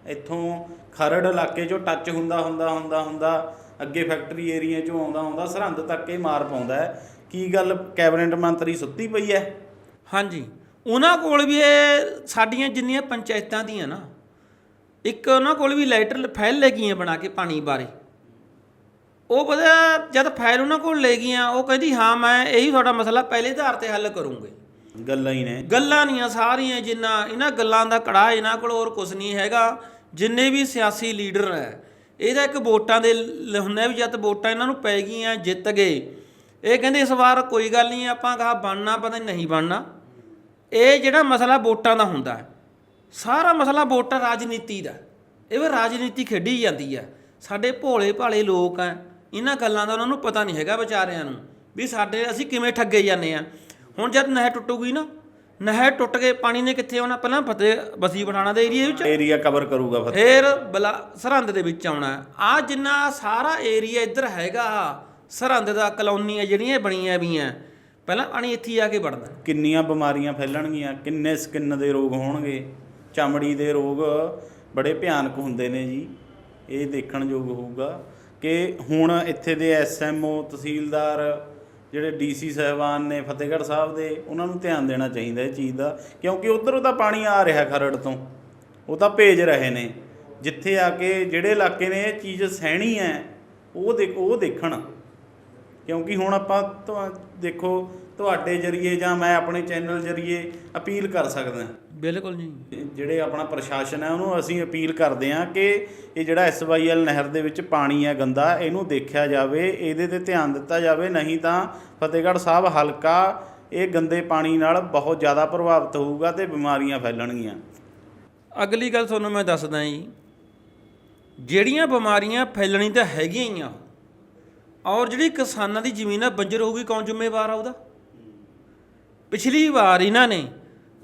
ਇੱਥੋਂ ਖਰੜ ਇਲਾਕੇ ਚੋਂ ਟੱਚ ਹੁੰਦਾ ਹੁੰਦਾ ਹੁੰਦਾ ਹੁੰਦਾ ਅੱਗੇ ਫੈਕਟਰੀ ਏਰੀਆ ਚੋਂ ਆਉਂਦਾ ਆਉਂਦਾ ਸਰਹੰਦ ਤੱਕ ਇਹ ਮਾਰ ਪਾਉਂਦਾ ਹੈ। ਕੀ ਗੱਲ ਕੈਬਨਿਟ ਮੰਤਰੀ ਸੁੱਤੀ ਪਈ ਹੈ? ਹਾਂਜੀ। ਉਹਨਾਂ ਕੋਲ ਵੀ ਇਹ ਸਾਡੀਆਂ ਜਿੰਨੀਆਂ ਪੰਚਾਇਤਾਂ ਦੀਆਂ ਨਾ ਇੱਕ ਉਹਨਾਂ ਕੋਲ ਵੀ ਲੈਟਰ ਫਾਈਲ ਲੈ ਗਈਆਂ ਬਣਾ ਕੇ ਪਾਣੀ ਬਾਰੇ। ਉਹ ਪਤਾ ਜਦ ਫਾਈਲ ਉਹਨਾਂ ਕੋਲ ਲੈ ਗਈਆਂ ਉਹ ਕਹਿੰਦੀ ਹਾਂ ਮੈਂ ਇਹੀ ਤੁਹਾਡਾ ਮਸਲਾ ਪਹਿਲੇ ਆਧਾਰ ਤੇ ਹੱਲ ਕਰੂੰਗੀ। ਗੱਲਾਂ ਹੀ ਨੇ। ਗੱਲਾਂ ਨਹੀਂ ਆ ਸਾਰੀਆਂ ਜਿੰਨਾ ਇਹਨਾਂ ਗੱਲਾਂ ਦਾ ਕੜਾ ਇਹਨਾਂ ਕੋਲ ਹੋਰ ਕੁਝ ਨਹੀਂ ਹੈਗਾ। ਜਿੰਨੇ ਵੀ ਸਿਆਸੀ ਲੀਡਰ ਹੈ ਇਹਦਾ ਇੱਕ ਵੋਟਾਂ ਦੇ ਹੁੰਦਾ ਵੀ ਜਦ ਵੋਟਾਂ ਇਹਨਾਂ ਨੂੰ ਪੈ ਗਈਆਂ ਜਿੱਤ ਗਏ। ਇਹ ਕਹਿੰਦੇ ਇਸ ਵਾਰ ਕੋਈ ਗੱਲ ਨਹੀਂ ਆਪਾਂ ਕਹਾ ਬਣਨਾ ਪਤਾ ਨਹੀਂ ਬਣਨਾ। ਇਹ ਜਿਹੜਾ ਮਸਲਾ ਵੋਟਾਂ ਦਾ ਹੁੰਦਾ ਸਾਰਾ ਮਸਲਾ ਵੋਟਾਂ ਰਾਜਨੀਤੀ ਦਾ ਇਹ ਵੀ ਰਾਜਨੀਤੀ ਖੇਡੀ ਜਾਂਦੀ ਹੈ। ਸਾਡੇ ਭੋਲੇ ਭਾਲੇ ਲੋਕ ਆ ਇਹਨਾਂ ਗੱਲਾਂ ਦਾ ਉਹਨਾਂ ਨੂੰ ਪਤਾ ਨਹੀਂ ਹੈਗਾ ਵਿਚਾਰਿਆਂ ਨੂੰ ਵੀ ਸਾਡੇ ਅਸੀਂ ਕਿਵੇਂ ਠੱਗੇ ਜਾਂਦੇ ਆ ਹੁਣ ਜਦ ਨਹਿਰ ਟੁੱਟੂਗੀ ਨਾ ਨਹਿਰ ਟੁੱਟ ਕੇ ਪਾਣੀ ਨੇ ਕਿੱਥੇ ਆਉਣਾ? ਪਹਿਲਾਂ ਫਤਿਹ ਬਸੀ ਪਠਾਣਾ ਦੇ ਏਰੀਆ ਵਿੱਚ। ਏਰੀਆ ਕਵਰ ਕਰੂਗਾ ਫਿਰ ਫੇਰ ਬਲਾ ਸਰਹੰਦ ਦੇ ਵਿੱਚ ਆਉਣਾ। ਆ ਜਿੰਨਾ ਸਾਰਾ ਏਰੀਆ ਇੱਧਰ ਹੈਗਾ ਸਰਹੰਦ ਦਾ ਕਲੋਨੀ ਹੈ ਜਿਹੜੀਆਂ ਬਣੀਆਂ ਵੀ ਆ ਪਹਿਲਾਂ ਪਾਣੀ ਇੱਥੇ ਆ ਕੇ ਵੜਦਾ ਕਿੰਨੀਆਂ ਬਿਮਾਰੀਆਂ ਫੈਲਣਗੀਆਂ ਕਿੰਨੇ ਸਕਿਨ ਦੇ ਰੋਗ ਹੋਣਗੇ ਚਮੜੀ ਦੇ ਰੋਗ ਬੜੇ ਭਿਆਨਕ ਹੁੰਦੇ ਨੇ ਜੀ। ਇਹ ਦੇਖਣ ਯੋਗ ਹੋਊਗਾ। ਕਿ ਹੁਣ ਇੱਥੇ ਦੇ ਐਸਐਮਓ, ਤਹਿਸੀਲਦਾਰ, ਜਿਹੜੇ ਡੀਸੀ ਸਾਹਿਬਾਨ ਨੇ ਫਤਿਹਗੜ੍ਹ ਸਾਹਿਬ ਦੇ, ਉਹਨਾਂ ਨੂੰ ਧਿਆਨ ਦੇਣਾ ਚਾਹੀਦਾ ਇਹ ਚੀਜ਼ ਦਾ, ਕਿਉਂਕਿ ਉਧਰੋਂ ਤਾਂ ਪਾਣੀ ਆ ਰਿਹਾ ਖਰੜ ਤੋਂ। ਉਹ ਤਾਂ ਭੇਜ ਰਹੇ ਨੇ। ਜਿੱਥੇ ਆ ਕੇ ਜਿਹੜੇ ਇਲਾਕੇ ਨੇ ਇਹ ਚੀਜ਼ ਸਹਿਣੀ ਹੈ, ਉਹ ਦੇਖ, ਉਹ ਦੇਖਣ। ਕਿਉਂਕਿ ਹੁਣ ਆਪਾਂ ਤੁਹਾ- ਦੇਖੋ ਤੁਹਾਡੇ ਜਰੀਏ ਜਾਂ ਮੈਂ ਆਪਣੇ ਚੈਨਲ ਜਰੀਏ ਅਪੀਲ ਕਰ ਸਕਦਾ। ਬਿਲਕੁਲ ਨਹੀਂ ਜਿਹੜੇ ਆਪਣਾ ਪ੍ਰਸ਼ਾਸਨ ਹੈ ਉਹਨੂੰ ਅਸੀਂ ਅਪੀਲ ਕਰਦੇ ਹਾਂ ਕਿ ਇਹ ਜਿਹੜਾ ਐਸਵਾਈਐਲ ਨਹਿਰ ਦੇ ਵਿੱਚ ਪਾਣੀ ਹੈ ਗੰਦਾ ਇਹਨੂੰ ਦੇਖਿਆ ਜਾਵੇ ਇਹਦੇ ਤੇ ਧਿਆਨ ਦਿੱਤਾ ਜਾਵੇ ਨਹੀਂ ਤਾਂ ਫਤਿਹਗੜ੍ਹ ਸਾਹਿਬ ਹਲਕਾ ਇਹ ਗੰਦੇ ਪਾਣੀ ਨਾਲ ਬਹੁਤ ਜ਼ਿਆਦਾ ਪ੍ਰਭਾਵਿਤ ਹੋਊਗਾ ਤੇ ਬਿਮਾਰੀਆਂ ਫੈਲਣਗੀਆਂ। ਅਗਲੀ ਗੱਲ ਤੁਹਾਨੂੰ ਮੈਂ ਦੱਸਦਾ ਜੀ ਜਿਹੜੀਆਂ ਬਿਮਾਰੀਆਂ ਫੈਲਣੀ ਤਾਂ ਹੈਗੀਆਂ ਹੀ ਆ ਔਰ ਜਿਹੜੀ ਕਿਸਾਨਾਂ ਦੀ ਜ਼ਮੀਨ ਆ ਬੰਜਰ ਹੋਊਗੀ ਕੌਣ ਜ਼ਿੰਮੇਵਾਰ ਆ ਉਹਦਾ? ਪਿਛਲੀ ਵਾਰ ਇਹਨਾਂ ਨੇ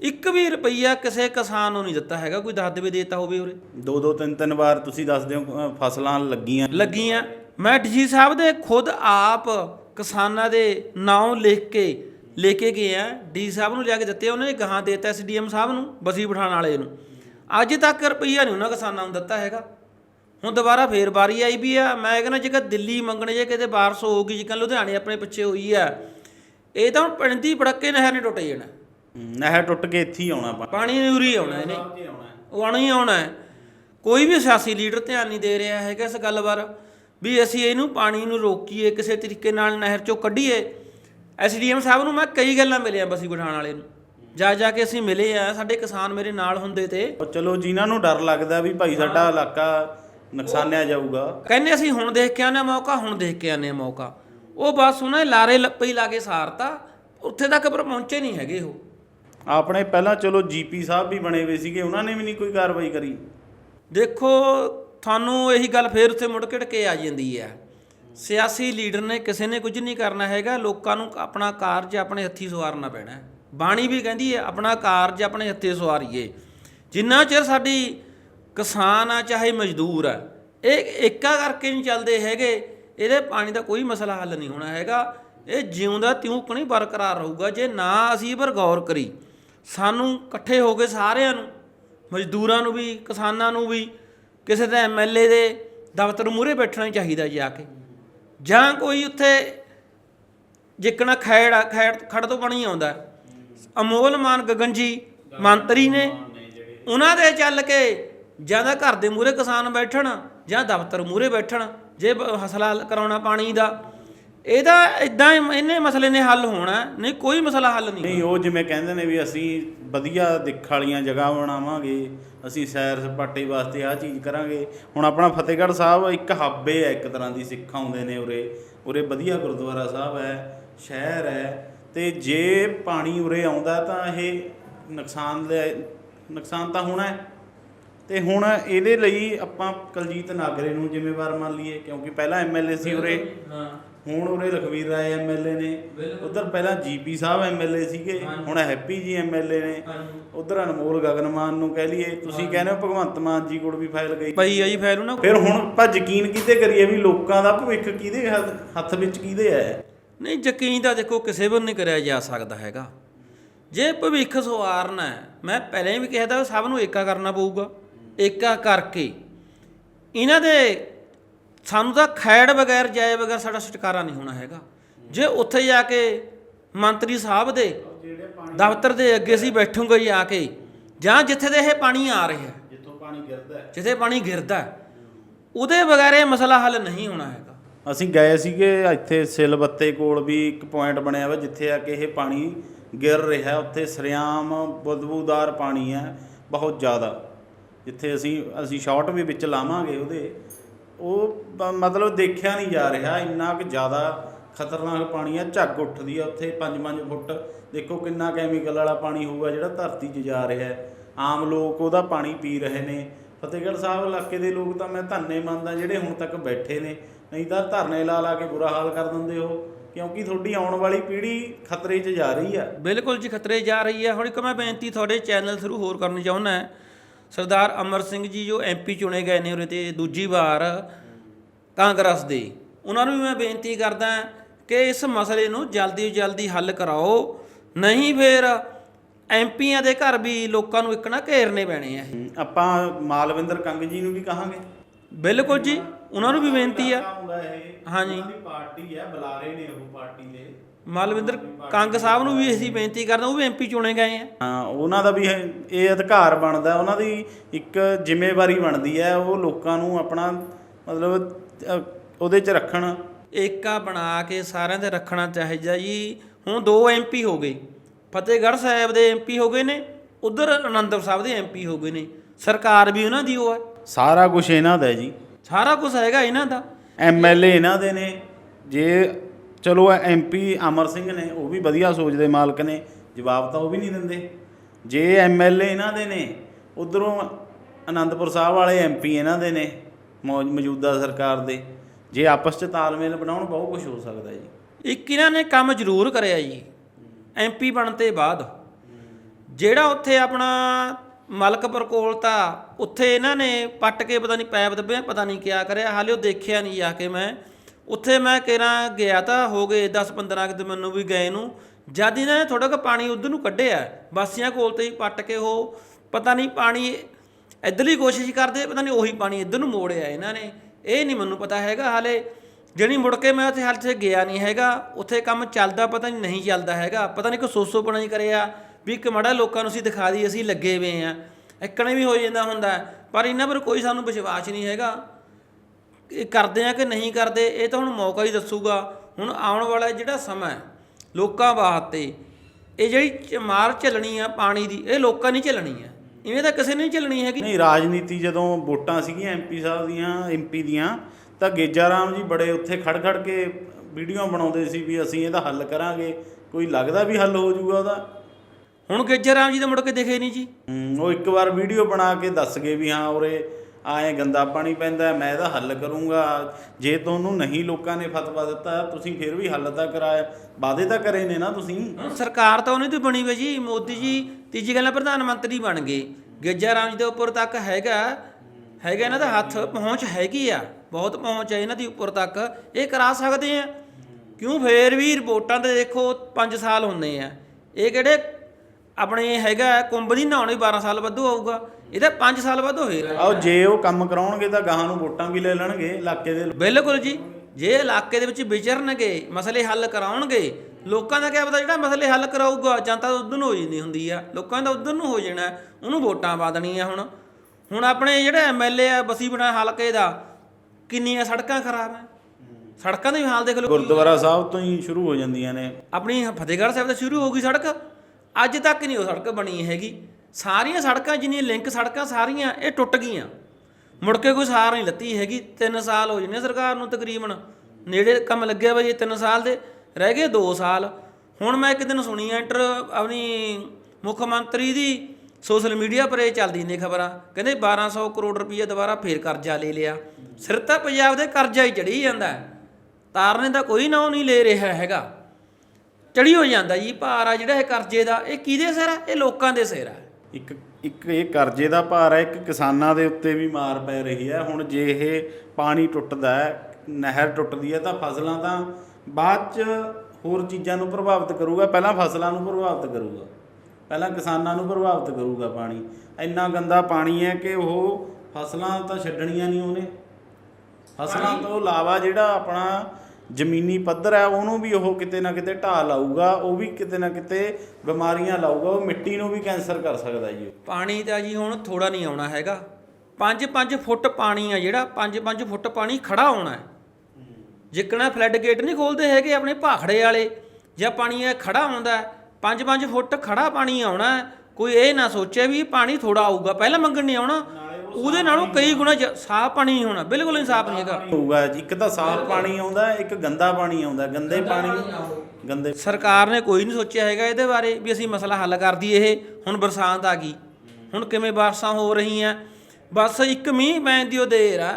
ਇੱਕ ਵੀ ਰੁਪਈਆ ਕਿਸੇ ਕਿਸਾਨ ਨੂੰ ਨਹੀਂ ਦਿੱਤਾ ਹੈਗਾ ਕੋਈ ਦੱਸ ਦੇਵੇ ਦੇਤਾ ਹੋਵੇ ਉਰੇ। ਦੋ ਦੋ ਤਿੰਨ ਤਿੰਨ ਵਾਰ ਤੁਸੀਂ ਦੱਸਦੇ ਹੋ ਅ, ਫਸਲਾਂ ਲੱਗੀਆਂ। ਲੱਗੀਆਂ। ਮੈਂ ਡੀਸੀ ਸਾਹਿਬ ਦੇ ਖੁਦ ਆਪ ਕਿਸਾਨਾਂ ਦੇ ਨਾਂ ਲਿਖ ਕੇ ਲੈ ਕੇ ਗਏ ਆ। ਡੀ ਸਾਹਿਬ ਨੂੰ ਲਿਆ ਕੇ ਦਿੱਤੇ ਉਹਨਾਂ ਨੇ ਗਾਹਾਂ ਦੇਤਾ ਐਸਡੀਐਮ ਸਾਹਿਬ ਨੂੰ ਬਸੀ ਪਠਾਣ ਵਾਲੇ ਨੂੰ। ਅੱਜ ਤੱਕ ਰੁਪਈਆ ਨਹੀਂ ਉਹਨਾਂ ਕਿਸਾਨਾਂ ਨੂੰ ਦਿੱਤਾ ਹੈਗਾ। ਹੁਣ ਦੁਬਾਰਾ ਫੇਰ ਵਾਰੀ ਆਈ ਵੀ ਆ। ਮੈਂ ਕਹਿੰਦਾ ਜੇਕਰ ਦਿੱਲੀ ਮੰਗਣੇ ਜੇ ਕਿਤੇ ਬਾਰਸ ਹੋਊਗੀ ਜਿੱਕਣ ਲੁਧਿਆਣੇ ਆਪਣੇ ਪਿੱਛੇ ਹੋਈ ਆ ਇਹ ਤਾਂ ਹੁਣ ਪਿੰਡੀ ਫੜਕੇ ਨਹਿਰ ਨੇ ਟੁੱਟ ਜਾਣਾ। ਨਹਿਰ ਟੁੱਟ ਕੇ ਇੱਥੇ ਹੀ ਆਉਣਾ ਪਾਣੀ ਪਾਣੀ ਨੇ ਉਰੀ ਆਉਣਾ ਇਹਨੇ। ਉਹ ਆਉਣਾ ਹੀ ਆਉਣਾ ਹੈ। ਕੋਈ ਵੀ ਸਿਆਸੀ ਲੀਡਰ ਧਿਆਨ ਨਹੀਂ ਦੇ ਰਿਹਾ ਹੈਗਾ ਇਸ ਗੱਲ ਬਾਰੇ ਵੀ ਅਸੀਂ ਇਹਨੂੰ ਪਾਣੀ ਨੂੰ ਰੋਕੀਏ ਕਿਸੇ ਤਰੀਕੇ ਨਾਲ ਨਹਿਰ ਚੋਂ ਕੱਢੀਏ। ਐਸਡੀਐਮ ਸਾਹਿਬ ਨੂੰ ਮੈਂ ਕਈ ਗੱਲਾਂ ਮਿਲਿਆ ਬਸੀ ਪਠਾਣ ਵਾਲੇ ਨੂੰ। ਜਾ ਜਾ ਕੇ ਅਸੀਂ ਮਿਲੇ ਆ ਸਾਡੇ ਕਿਸਾਨ ਮੇਰੇ ਨਾਲ ਹੁੰਦੇ ਤੇ। ਚਲੋ ਜਿਨ੍ਹਾਂ ਨੂੰ ਡਰ ਲੱਗਦਾ ਵੀ ਭਾਈ ਸਾਡਾ ਇਲਾਕਾ ਨੁਕਸਾਨਿਆ ਜਾਊਗਾ। ਕਹਿੰਦੇ ਅਸੀਂ ਹੁਣ ਦੇਖ ਕੇ ਆਨੇ ਮੌਕਾ ਹੁਣ ਦੇਖ ਕੇ ਆਨੇ ਮੌਕਾ। ਉਹ ਬਸ ਉਹਨੇ ਲਾਰੇ ਲੱਪੇ ਲਾ ਕੇ ਸਾਰਤਾ ਉੱਥੇ ਤੱਕ ਪਰ ਪਹੁੰਚੇ ਨਹੀਂ ਹੈਗੇ ਉਹ। ਆਪਣੇ ਪਹਿਲਾਂ ਚਲੋ ਜੀਪੀ ਸਾਹਿਬ ਵੀ ਬਣੇ ਹੋਏ ਸੀਗੇ ਉਹਨਾਂ ਨੇ ਵੀ ਨਹੀਂ ਕੋਈ ਕਾਰਵਾਈ ਕਰੀ। ਦੇਖੋ ਤੁਹਾਨੂੰ ਇਹੀ ਗੱਲ ਫੇਰ ਉੱਥੇ ਮੁੜ ਕੇ ਟਕੇ ਆ ਜਾਂਦੀ ਹੈ। ਸਿਆਸੀ ਲੀਡਰ ਨੇ ਕਿਸੇ ਨੇ ਕੁਝ ਨਹੀਂ ਕਰਨਾ ਹੈਗਾ ਲੋਕਾਂ ਨੂੰ ਆਪਣਾ ਕਾਰਜ ਆਪਣੇ ਹੱਥੀ ਸਵਾਰਨਾ ਪੈਣਾ ਬਾਣੀ ਵੀ ਕਹਿੰਦੀ ਹੈ ਆਪਣਾ ਕਾਰਜ ਆਪਣੇ ਹੱਥੀ ਸਵਾਰੀਏ। ਜਿੰਨਾ ਚਿਰ ਸਾਡੀ ਕਿਸਾਨ ਆ, ਚਾਹੇ ਮਜ਼ਦੂਰ ਆ, ਇਹ ਏਕਾ ਕਰਕੇ ਨਹੀਂ ਚੱਲਦੇ ਹੈਗੇ। ਇਹਦੇ ਪਾਣੀ ਦਾ ਕੋਈ ਮਸਲਾ ਹੱਲ ਨਹੀਂ ਹੋਣਾ ਹੈਗਾ। ਇਹ ਜਿਉਂਦਾ ਤਿਉਂ ਕਣੀ ਬਰਕਰਾਰ ਰਹੂਗਾ। ਜੇ ਨਾ ਅਸੀਂ ਪਰ ਗੌਰ ਕਰੀ, ਸਾਨੂੰ ਇਕੱਠੇ ਹੋ ਕੇ ਸਾਰਿਆਂ ਨੂੰ, ਮਜ਼ਦੂਰਾਂ ਨੂੰ ਵੀ, ਕਿਸਾਨਾਂ ਨੂੰ ਵੀ, ਕਿਸੇ ਦਾ ਐਮਐਲਏ ਦੇ ਦਫ਼ਤਰ ਮੂਹਰੇ ਬੈਠਣਾ ਹੀ ਚਾਹੀਦਾ ਜਾ ਕੇ। ਜਾਂ ਕੋਈ ਉੱਥੇ ਜਿੱਕਣਾ ਖੈੜ ਆ, ਖੈੜ ਖੜ ਤੋਂ ਪਾਣੀ ਆਉਂਦਾ। ਅਮੋਲ ਮਾਨ ਗਗਨ ਜੀ ਮੰਤਰੀ ਨੇ, ਉਹਨਾਂ ਦੇ ਚੱਲ ਕੇ ਜਾਂ ਤਾਂ ਘਰ ਦੇ ਮੂਹਰੇ ਕਿਸਾਨ ਬੈਠਣ ਜਾਂ ਦਫ਼ਤਰ ਮੂਹਰੇ ਬੈਠਣ ਜੇ ਹਸਲਾ ਕਰਾਉਣਾ ਪਾਣੀ ਦਾ। ਇਹਦਾ ਇਦਾਂ ਇਹਨੇ ਮਸਲੇ ਨੇ ਹੱਲ ਹੋਣਾ ਨਹੀਂ ਕੋਈ ਮਸਲਾ ਹੱਲ ਨਹੀਂ ਨਹੀਂ ਉਹ ਜਿਵੇਂ ਕਹਿੰਦੇ ਨੇ ਵੀ ਅਸੀਂ ਵਧੀਆ ਦਿੱਖ ਵਾਲੀਆਂ ਜਗ੍ਹਾ ਬਣਾਵਾਂਗੇ ਅਸੀਂ ਸੈਰ ਸਪਾਟੇ ਵਾਸਤੇ ਆਹ ਚੀਜ਼ ਕਰਾਂਗੇ। ਹੁਣ ਆਪਣਾ ਫਤਿਹਗੜ੍ਹ ਸਾਹਿਬ ਇੱਕ ਹੱਬੇ ਹੈ ਇੱਕ ਤਰ੍ਹਾਂ ਦੀ ਸਿੱਖ ਆਉਂਦੇ ਨੇ ਉਰੇ। ਉਰੇ ਵਧੀਆ ਗੁਰਦੁਆਰਾ ਸਾਹਿਬ ਹੈ ਸ਼ਹਿਰ ਹੈ ਤੇ ਜੇ ਪਾਣੀ ਉਰੇ ਆਉਂਦਾ ਤਾਂ ਇਹ ਨੁਕਸਾਨ ਲੈ ਨੁਕਸਾਨ ਤਾਂ ਹੋਣਾ ਹੈ। ਤੇ ਹੁਣ ਇਹਦੇ ਲਈ ਆਪਾਂ ਕਲਜੀਤ ਨਾਗਰੇ ਨੂੰ ਜ਼ਿੰਮੇਵਾਰ ਮੰਨ ਲਈਏ ਕਿਉਂਕਿ ਪਹਿਲਾਂ ਐਮਐਲਏ ਸੀ ਉਰੇ। ਹਾਂ। ਹੁਣ ਉਰੇ ਲਖਵੀਰ ਰਾਏ ਐਮਐਲਏ ਨੇ। ਉਧਰ ਪਹਿਲਾਂ ਜੀਪੀ ਸਾਹਿਬ ਐਮਐਲਏ ਸੀਗੇ ਹੁਣ ਹੈਪੀ ਜੀ ਐਮਐਲਏ ਨੇ। ਉਧਰ ਅਨਮੋਲ ਗਗਨਮਾਨ ਨੂੰ ਕਹਿ ਲਈਏ ਤੁਸੀਂ ਕਹਿੰਦੇ ਹੋ ਭਗਵੰਤ ਮਾਨ ਜੀ ਕੋਲ ਵੀ ਫਾਈਲ ਗਈ। ਪਈ ਆ ਜੀ ਫੈਲ ਨਾ ਫਿਰ ਹੁਣ ਆਪਾਂ ਯਕੀਨ ਕਿਤੇ ਕਰੀਏ ਵੀ ਲੋਕਾਂ ਦਾ ਭਵਿੱਖ ਕਿਹਦੇ ਹੱਥ- ਹੱਥ ਵਿੱਚ ਕਿਹਦੇ ਹੈ ਨਹੀਂ ਯਕੀਨ ਤਾਂ ਦੇਖੋ ਕਿਸੇ ਵੱਲ ਨਹੀਂ ਕਰਿਆ ਜਾ ਸਕਦਾ ਹੈਗਾ। ਜੇ ਭਵਿੱਖ ਸਵਾਰਨਾ ਹੈ ਮੈਂ ਪਹਿਲਾਂ ਵੀ ਕਿਹਾ ਤਾਂ ਸਭ ਨੂੰ ਏਕਾ ਕਰਨਾ ਪਊਗਾ। ਏਕਾ ਕਰਕੇ। ਇਹਨਾਂ ਦੇ ਸਾਨੂੰ ਤਾਂ ਖੈੜ ਬਗੈਰ ਜਾਏ ਬਗੈਰ ਸਾਡਾ ਛੁਟਕਾਰਾ ਨਹੀਂ ਹੋਣਾ ਹੈਗਾ। ਜੇ ਉੱਥੇ ਜਾ ਕੇ ਮੰਤਰੀ ਸਾਹਿਬ ਦੇ ਦਫ਼ਤਰ ਦੇ ਅੱਗੇ ਅਸੀਂ ਬੈਠੂਗੇ ਜੀ ਆ ਕੇ ਜਾਂ ਜਿੱਥੇ ਦੇ ਇਹ ਪਾਣੀ ਆ ਰਿਹਾ ਹੈ। ਜਿੱਥੋਂ ਪਾਣੀ ਗਿਰਦਾ ਹੈ। ਜਿੱਥੇ ਪਾਣੀ ਗਿਰਦਾ ਹੈ, ਉਹਦੇ ਬਗੈਰ ਇਹ ਮਸਲਾ ਹੱਲ ਨਹੀਂ ਹੋਣਾ ਹੈਗਾ। ਅਸੀਂ ਗਏ ਸੀਗੇ ਇੱਥੇ ਸਿਲਬੱਤੇ ਕੋਲ ਵੀ ਇੱਕ ਪੁਆਇੰਟ ਬਣਿਆ ਵਾ ਜਿੱਥੇ ਆ ਕੇ ਇਹ ਪਾਣੀ ਗਿਰ ਰਿਹਾ ਉੱਥੇ ਸਰਿਆਮ ਬਦਬੂਦਾਰ ਪਾਣੀ ਹੈ ਬਹੁਤ ਜ਼ਿਆਦਾ। ਜਿੱਥੇ ਅਸੀਂ ਅਸੀਂ ਸ਼ਾਰਟ ਵੀ ਵਿੱਚ ਲਾਵਾਂਗੇ ਉਹਦੇ, ਉਹ ਮਤਲਬ ਦੇਖਿਆ ਨਹੀਂ ਜਾ ਰਿਹਾ, ਇੰਨਾ ਕਿ ਜ਼ਿਆਦਾ ਖਤਰਨਾਕ ਪਾਣੀ ਆ, ਝੱਗ ਉੱਠਦੀ ਆ ਉੱਥੇ 5-5 ਫੁੱਟ। ਦੇਖੋ ਕਿੰਨਾ ਕੈਮੀਕਲ ਵਾਲਾ ਪਾਣੀ ਹੋਊਗਾ ਜਿਹੜਾ ਧਰਤੀ 'ਚ ਜਾ ਰਿਹਾ ਆਮ ਲੋਕ ਉਹਦਾ ਪਾਣੀ ਪੀ ਰਹੇ ਨੇ। ਫਤਿਹਗੜ੍ਹ ਸਾਹਿਬ ਇਲਾਕੇ ਦੇ ਲੋਕ ਤਾਂ ਮੈਂ ਧੰਨੇ ਮੰਨਦਾ ਜਿਹੜੇ ਹੁਣ ਤੱਕ ਬੈਠੇ ਨੇ। ਨਹੀਂ ਤਾਂ ਧਰਨੇ ਲਾ ਲਾ ਕੇ ਬੁਰਾ ਹਾਲ ਕਰ ਦਿੰਦੇ ਹੋ ਕਿਉਂਕਿ ਤੁਹਾਡੀ ਆਉਣ ਵਾਲੀ ਪੀੜ੍ਹੀ ਖਤਰੇ 'ਚ ਜਾ ਰਹੀ ਆ। ਬਿਲਕੁਲ ਜੀ, ਖਤਰੇ ਜਾ ਰਹੀ ਹੈ ਹੁਣ ਇੱਕ ਮੈਂ ਬੇਨਤੀ ਤੁਹਾਡੇ ਚੈਨਲ ਥਰੂ ਹੋਰ ਕਰਨੀ ਚਾਹੁੰਦਾ ਸਰਦਾਰ ਅਮਰ ਸਿੰਘ ਜੀ ਜੋ ਐਮਪੀ ਚੁਣੇ ਗਏ ਨੇ ਉਰੇ ਤੇ ਦੂਜੀ ਵਾਰ ਕਾਂਗਰਸ ਦੇ ਉਹਨਾਂ ਨੂੰ ਵੀ ਮੈਂ ਬੇਨਤੀ ਕਰਦਾ ਕਿ ਇਸ ਮਸਲੇ ਨੂੰ ਜਲਦੀ ਤੋਂ ਜਲਦੀ ਹੱਲ ਕਰਾਓ ਨਹੀਂ ਫਿਰ ਐਮਪੀਆਂ ਦੇ ਘਰ ਵੀ ਲੋਕਾਂ ਨੂੰ ਇੱਕ ਨਾ ਘੇਰਨੇ ਪੈਣੇ ਆ। ਆਪਾਂ ਮਾਲਵਿੰਦਰ ਕੰਗ ਜੀ ਨੂੰ ਵੀ ਕਹਾਂਗੇ ਬਿਲਕੁਲ ਜੀ ਉਹਨਾਂ ਨੂੰ ਵੀ ਬੇਨਤੀ ਆ ਹਾਂਜੀ। ਪਾਰਟੀ ਹੈ ਬੁਲਾਰੇ ਨੇ ਉਹ ਪਾਰਟੀ ਦੇ ਮਾਲਵਿੰਦਰ ਕੰਗ ਸਾਹਿਬ ਨੂੰ ਵੀ ਅਸੀਂ ਬੇਨਤੀ ਕਰਦੇ ਉਹ ਵੀ ਐਮਪੀ ਚੁਣੇ ਗਏ ਆ। ਹਾਂ ਉਹਨਾਂ ਦਾ ਵੀ ਇਹ ਇਹ ਅਧਿਕਾਰ ਬਣਦਾ ਉਹਨਾਂ ਦੀ ਇੱਕ ਜ਼ਿੰਮੇਵਾਰੀ ਬਣਦੀ ਹੈ ਉਹ ਲੋਕਾਂ ਨੂੰ ਆਪਣਾ ਮਤਲਬ ਉਹਦੇ 'ਚ ਰੱਖਣ। ਏਕਾ ਬਣਾ ਕੇ ਸਾਰਿਆਂ ਦੇ ਰੱਖਣਾ ਚਾਹੀਦਾ ਜੀ। ਹੁਣ ਦੋ ਐਮਪੀ ਹੋ ਗਏ। ਫਤਿਹਗੜ੍ਹ ਸਾਹਿਬ ਦੇ ਐਮਪੀ ਹੋ ਗਏ ਨੇ ਉਧਰ ਆਨੰਦਪੁਰ ਸਾਹਿਬ ਦੇ ਐਮਪੀ ਹੋ ਗਏ ਨੇ। ਸਰਕਾਰ ਵੀ ਉਹਨਾਂ ਦੀ ਉਹ ਹੈ। ਸਾਰਾ ਕੁਝ ਇਹਨਾਂ ਦਾ ਹੈ ਜੀ। ਸਾਰਾ ਕੁਝ ਹੈਗਾ ਇਹਨਾਂ ਦਾ। ਐਮਐਲਏ ਇਹਨਾਂ ਦੇ ਨੇ। ਜੇ ਚਲੋ ਐਮਪੀ ਅਮਰ ਸਿੰਘ ਨੇ, ਉਹ ਵੀ ਵਧੀਆ ਸੋਚ ਦੇ ਮਾਲਕ ਨੇ, ਜਵਾਬ ਤਾਂ ਉਹ ਵੀ ਨਹੀਂ ਦਿੰਦੇ। ਜੇ ਐਮਐਲਏ ਇਹਨਾਂ ਦੇ ਨੇ, ਉਧਰੋਂ ਆਨੰਦਪੁਰ ਸਾਹਿਬ ਵਾਲੇ ਐਮਪੀ ਇਹਨਾਂ ਦੇ ਨੇ ਮੌਜੂਦਾ ਸਰਕਾਰ ਦੇ, ਜੇ ਆਪਸ 'ਚ ਤਾਲਮੇਲ ਬਣਾਉਣ, ਬਹੁਤ ਕੁਝ ਹੋ ਸਕਦਾ ਜੀ। ਇੱਕ ਇਹਨਾਂ ਨੇ ਕੰਮ ਜ਼ਰੂਰ ਕਰਿਆ ਜੀ ਐਮਪੀ ਬਣਨ ਤੇ ਬਾਅਦ। ਜਿਹੜਾ ਉੱਥੇ ਆਪਣਾ ਮਲਕਪੁਰ ਕੋਲ ਤਾਂ ਉੱਥੇ ਇਹਨਾਂ ਨੇ ਪੱਟ ਕੇ ਪਤਾ ਨਹੀਂ ਪੈਪ ਦੱਬਿਆ, ਪਤਾ ਨਹੀਂ ਕਿਆ ਕਰਿਆ, ਹਾਲੇ ਉਹ ਦੇਖਿਆ ਨਹੀਂ ਜਾ ਕੇ ਮੈਂ। ਉੱਥੇ ਮੈਂ ਕਿਹੜਾ ਗਿਆ ਤਾਂ ਹੋ ਗਏ 10-15 ਕਿ ਮੈਨੂੰ ਵੀ ਗਏ ਨੂੰ। ਜਦ ਇਹਨਾਂ ਨੇ ਥੋੜਾ ਕੁ ਪਾਣੀ ਉਧਰ ਨੂੰ ਕੱਢਿਆ ਵਾਸੀਆਂ ਕੋਲ ਤੇ ਹੀ ਪੱਟ ਕੇ ਉਹ ਪਤਾ ਨਹੀਂ ਪਾਣੀ ਇੱਧਰਲੀ ਕੋਸ਼ਿਸ਼ ਕਰਦੇ, ਪਤਾ ਨਹੀਂ ਉਹੀ ਪਾਣੀ ਇੱਧਰ ਨੂੰ ਮੋੜਿਆ ਇਹਨਾਂ ਨੇ। ਇਹ ਨਹੀਂ ਮੈਨੂੰ ਪਤਾ ਹੈਗਾ, ਹਾਲੇ ਜਿਹੜੀ ਮੁੜ ਕੇ ਮੈਂ ਉੱਥੇ ਹਾਲੇ ਤੇ ਗਿਆ ਨਹੀਂ ਹੈਗਾ। ਉੱਥੇ ਕੰਮ ਚੱਲਦਾ ਪਤਾ ਨਹੀਂ ਨਹੀਂ ਚੱਲਦਾ ਹੈਗਾ। ਪਤਾ ਨਹੀਂ ਕੋਈ ਸੋਸੋ ਪਣਾ ਹੀ ਕਰਿਆ, ਵੀ ਇੱਕ ਮੜਾ ਲੋਕਾਂ ਨੂੰ ਅਸੀਂ ਦਿਖਾ ਦਈਏ, ਅਸੀਂ ਲੱਗੇ ਹੋਏ ਆ। ਇੱਕਣੇ ਵੀ ਹੋ ਜਾਂਦਾ ਹੁੰਦਾ, ਪਰ ਇਹਨਾਂ ਪਰ ਕੋਈ ਸਾਨੂੰ ਵਿਸ਼ਵਾਸ ਨਹੀਂ ਹੈਗਾ। ਕਰਦੇ ਆ ਕਿ ਨਹੀਂ ਕਰਦੇ ਇਹ ਤਾਂ ਹੁਣ ਮੌਕਾ ਹੀ ਦੱਸੂਗਾ। ਹੁਣ ਆਉਣ ਵਾਲਾ ਜਿਹੜਾ ਸਮਾਂ ਹੈ ਲੋਕਾਂ ਵਾਸਤੇ ਇਹ ਜਿਹੜੀ ਚ- ਮਾਰ ਝੱਲਣੀ ਆ ਪਾਣੀ ਦੀ ਇਹ ਲੋਕਾਂ ਨਹੀਂ ਝੱਲਣੀ ਆ। ਇਵੇਂ ਤਾਂ ਕਿਸੇ ਨੇ ਨਹੀਂ ਝੱਲਣੀ ਹੈਗੀ। ਨਹੀਂ ਰਾਜਨੀਤੀ ਜਦੋਂ ਵੋਟਾਂ ਸੀਗੀਆਂ ਐਮਪੀ ਸਾਹਿਬ ਦੀਆਂ ਐਮਪੀ ਦੀਆਂ ਤਾਂ ਗੇਜਾ ਰਾਮ ਜੀ ਬੜੇ ਉੱਥੇ ਖੜ ਖੜ ਕੇ ਵੀਡੀਓ ਬਣਾਉਂਦੇ ਸੀ ਵੀ ਅਸੀਂ ਇਹਦਾ ਹੱਲ ਕਰਾਂਗੇ ਕੋਈ ਲੱਗਦਾ ਵੀ ਹੱਲ ਹੋ ਜਾਊਗਾ ਉਹਦਾ? ਹੁਣ ਗੇਜਰ ਰਾਮ ਜੀ ਤਾਂ ਮੁੜ ਕੇ ਦਿਖੇ ਨਹੀਂ ਜੀ। ਉਹ ਇੱਕ ਵਾਰ ਵੀਡੀਓ ਬਣਾ ਕੇ ਦੱਸ ਗਏ ਵੀ ਹਾਂ ਉਰੇ ਆਏ ਗੰਦਾ ਪਾਣੀ ਪੈਂਦਾ, ਮੈਂ ਇਹਦਾ ਹੱਲ ਕਰੂੰਗਾ। ਜੇ ਤੁਹਾਨੂੰ ਨਹੀਂ ਲੋਕਾਂ ਨੇ ਫਤਵਾ ਦਿੱਤਾ, ਤੁਸੀਂ ਫਿਰ ਵੀ ਹੱਲ ਤਾਂ ਕਰਾਇਆ। ਵਾਅਦੇ ਤਾਂ ਕਰੇ ਨੇ ਨਾ ਤੁਸੀਂ। ਸਰਕਾਰ ਤਾਂ ਉਹਨੇ ਤੋਂ ਬਣੀ ਵੇ ਜੀ, ਮੋਦੀ ਜੀ, ਤੀਜੀ ਗੱਲ ਪ੍ਰਧਾਨ ਮੰਤਰੀ ਬਣ ਗਏ। ਗੇਜਾ ਰਾਮ ਜੀ ਦੇ ਉੱਪਰ ਤੱਕ ਹੈਗਾ ਹੈਗਾ ਇਹਨਾਂ ਦਾ ਹੱਥ, ਪਹੁੰਚ ਹੈਗੀ ਆ, ਬਹੁਤ ਪਹੁੰਚ ਹੈ ਇਹਨਾਂ ਦੀ ਉੱਪਰ ਤੱਕ। ਇਹ ਕਰਾ ਸਕਦੇ ਆ। ਕਿਉਂ? ਫੇਰ ਵੀ ਰਿਪੋਰਟਾਂ ਤੇ ਦੇਖੋ 5 ਸਾਲ ਹੁੰਦੇ ਆ। ਇਹ ਕਿਹੜੇ ਆਪਣੇ ਹੈਗਾ, ਕੁੰਭ ਦੀ ਨਹਾਉਣੀ 12 ਸਾਲ ਵੱਧੂ ਆਊਗਾ। ਇਹਦਾ 5 ਸਾਲ ਵੱਧ ਹੋਏ ਆਓ ਜੇ ਉਹ ਕੰਮ ਕਰਾਉਣਗੇ ਤਾਂ ਗਾਹਾਂ ਨੂੰ ਵੋਟਾਂ ਵੀ ਲੈ ਲੈਣਗੇ ਇਲਾਕੇ ਦੇ ਬਿਲਕੁਲ ਜੀ। ਜੇ ਇਲਾਕੇ ਦੇ ਵਿੱਚ ਵਿਚਰਨਗੇ ਮਸਲੇ ਹੱਲ ਕਰਾਉਣਗੇ ਲੋਕਾਂ ਦਾ ਕਿਆ ਪਤਾ ਜਿਹੜਾ ਮਸਲੇ ਹੱਲ ਕਰਾਊਗਾ ਜਨਤਾ ਤਾਂ ਉਧਰ ਨੂੰ ਹੋ ਜਾਂਦੀ ਹੁੰਦੀ ਆ। ਲੋਕਾਂ ਦਾ ਉਧਰ ਨੂੰ ਹੋ ਜਾਣਾ ਉਹਨੂੰ ਵੋਟਾਂ ਪਾ ਦੇਣੀਆਂ ਹੁਣ। ਹੁਣ ਆਪਣੇ ਜਿਹੜੇ ਐਮਐਲਏ ਆ ਬਸੀ ਬਣਾ ਹਲਕੇ ਦਾ ਕਿੰਨੀਆਂ ਸੜਕਾਂ ਖਰਾਬ ਆ? ਸੜਕਾਂ ਦਾ ਵੀ ਹਾਲ ਦੇਖ ਲਓ। ਗੁਰਦੁਆਰਾ ਸਾਹਿਬ ਤੋਂ ਹੀ ਸ਼ੁਰੂ ਹੋ ਜਾਂਦੀਆਂ ਨੇ। ਆਪਣੀ ਫਤਿਹਗੜ੍ਹ ਸਾਹਿਬ ਤੋਂ ਸ਼ੁਰੂ ਹੋ ਗਈ ਸੜਕ। ਅੱਜ ਤੱਕ ਨਹੀਂ ਉਹ ਸੜਕ ਬਣੀ ਹੈਗੀ। ਸਾਰੀਆਂ ਸੜਕਾਂ, ਜਿੰਨੀਆਂ ਲਿੰਕ ਸੜਕਾਂ ਸਾਰੀਆਂ ਇਹ ਟੁੱਟ ਗਈਆਂ। ਮੁੜ ਕੇ ਕੋਈ ਸਾਰ ਨਹੀਂ ਲੱਤੀ ਹੈਗੀ। 3 ਸਾਲ ਹੋ ਜਨੇ ਸਰਕਾਰ ਨੂੰ ਤਕਰੀਬਨ। ਨੇੜੇ ਕੰਮ ਲੱਗਿਆ ਬਈ 3 ਸਾਲ ਦੇ। ਰਹਿ ਗਏ 2 ਸਾਲ। ਹੁਣ ਮੈਂ ਇੱਕ ਦਿਨ ਸੁਣੀ ਆ ਇੰਟਰ ਆਪਣੀ ਮੁੱਖ ਮੰਤਰੀ ਦੀ ਸੋਸ਼ਲ ਮੀਡੀਆ ਪਰ ਇਹ ਚੱਲਦੀ ਨੇ ਖਬਰਾਂ। ਕਹਿੰਦੇ 1200 ਕਰੋੜ ਰੁਪਏ ਦੁਬਾਰਾ ਫੇਰ ਕਰਜ਼ਾ ਲੈ ਲਿਆ। ਸਿਰ ਤਾਂ ਪੰਜਾਬ ਦੇ ਕਰਜ਼ਾ ਹੀ ਚੜੀ ਜਾਂਦਾ ਤਾਰਨੇ ਦਾ ਕੋਈ ਨਾਂ ਨਹੀਂ ਲੈ ਰਿਹਾ ਹੈਗਾ। ਚੜੀ ਹੋ ਜਾਂਦਾ ਜੀ। ਭਾਰ ਆ ਜਿਹੜਾ ਇਹ ਕਰਜ਼ੇ ਦਾ। ਇਹ ਕਿਹਦੇ ਸਿਰ ਆ? ਇਹ ਲੋਕਾਂ ਦੇ ਸਿਰ ਆ। ਇੱਕ ਇੱਕ ਇਹ ਕਰਜ਼ੇ ਦਾ ਭਾਰ ਹੈ ਇੱਕ ਕਿਸਾਨਾਂ ਦੇ ਉੱਤੇ ਵੀ ਮਾਰ ਪੈ ਰਹੀ ਹੈ। ਹੁਣ ਜੇ ਇਹ ਪਾਣੀ ਟੁੱਟਦਾ ਹੈ ਨਹਿਰ ਟੁੱਟਦੀ ਹੈ ਤਾਂ ਫਸਲਾਂ ਤਾਂ ਬਾਅਦ ਚ ਹੋਰ ਚੀਜ਼ਾਂ ਨੂੰ ਪ੍ਰਭਾਵਿਤ ਕਰੂਗਾ। ਪਹਿਲਾਂ ਫਸਲਾਂ ਨੂੰ ਪ੍ਰਭਾਵਿਤ ਕਰੂਗਾ। ਪਹਿਲਾਂ ਕਿਸਾਨਾਂ ਨੂੰ ਪ੍ਰਭਾਵਿਤ ਕਰੂਗਾ ਪਾਣੀ। ਇੰਨਾ ਗੰਦਾ ਪਾਣੀ ਹੈ ਕਿ ਉਹ ਫਸਲਾਂ ਤਾਂ ਛੱਡਣੀਆਂ ਨਹੀਂ ਉਹਨੇ। ਫਸਲਾਂ ਤੋਂ ਇਲਾਵਾ ਜਿਹੜਾ ਆਪਣਾ ਜ਼ਮੀਨੀ ਪੱਧਰ ਹੈ, ਉਹਨੂੰ ਵੀ ਉਹ ਕਿਤੇ ਨਾ ਕਿਤੇ ਢਾਹ ਲਾਊਗਾ, ਉਹ ਵੀ ਕਿਤੇ ਨਾ ਕਿਤੇ ਬਿਮਾਰੀਆਂ ਲਾਊਗਾ, ਉਹ ਮਿੱਟੀ ਨੂੰ ਵੀ ਕੈਂਸਰ ਕਰ ਸਕਦਾ ਜੀ ਪਾਣੀ ਤਾਂ ਜੀ ਹੁਣ ਥੋੜਾ ਨਹੀਂ ਆਉਣਾ ਹੈਗਾ। 5-5 ਫੁੱਟ ਪਾਣੀ ਆ ਜਿਹੜਾ 5-5 ਫੁੱਟ ਪਾਣੀ ਖੜਾ ਆਉਣਾ ਹੈ। ਜਿੱਕਣਾ ਫਲੱਡ ਗੇਟ ਨਹੀਂ ਖੋਲਦੇ ਹੈਗੇ ਆਪਣੇ ਭਾਖੜੇ ਵਾਲੇ, ਜਾਂ ਪਾਣੀ ਇਹ ਖੜਾ ਆਉਂਦਾ 5-5 ਫੁੱਟ ਖੜਾ ਪਾਣੀ ਆਉਣਾ ਕੋਈ ਇਹ ਨਾ ਸੋਚੇ ਵੀ ਪਾਣੀ ਥੋੜਾ ਆਊਗਾ, ਪਹਿਲਾਂ ਮੰਗਣ ਨਹੀਂ ਆਉਣਾ। ਉਹਦੇ ਨਾਲੋਂ ਕਈ ਗੁਣਾ ਸਾਫ਼ ਪਾਣੀ ਹੋਣਾ ਬਿਲਕੁਲ ਨਹੀਂ ਸਾਫ਼ ਨਹੀਂ ਹੈਗਾ। ਹੋਊਗਾ ਜੀ ਇੱਕ ਤਾਂ ਸਾਫ਼ ਪਾਣੀ ਆਉਂਦਾ ਹੈ, ਇੱਕ ਗੰਦਾ ਪਾਣੀ ਆਉਂਦਾ ਗੰਦੇ ਪਾਣੀ ਗੰਦੇ ਸਰਕਾਰ ਨੇ ਕੋਈ ਨਹੀਂ ਸੋਚਿਆ ਹੈਗਾ ਇਹਦੇ ਬਾਰੇ ਵੀ ਅਸੀਂ ਮਸਲਾ ਹੱਲ ਕਰ ਦਈਏ ਇਹ ਹੁਣ ਬਰਸਾਤ ਆ ਗਈ। ਹੁਣ ਕਿਵੇਂ ਬਾਰਿਸ਼ਾਂ ਹੋ ਰਹੀਆਂ? ਬਸ ਇੱਕ ਮੀਂਹ ਪੈਣ ਦੀ ਉਹ ਦੇਰ ਆ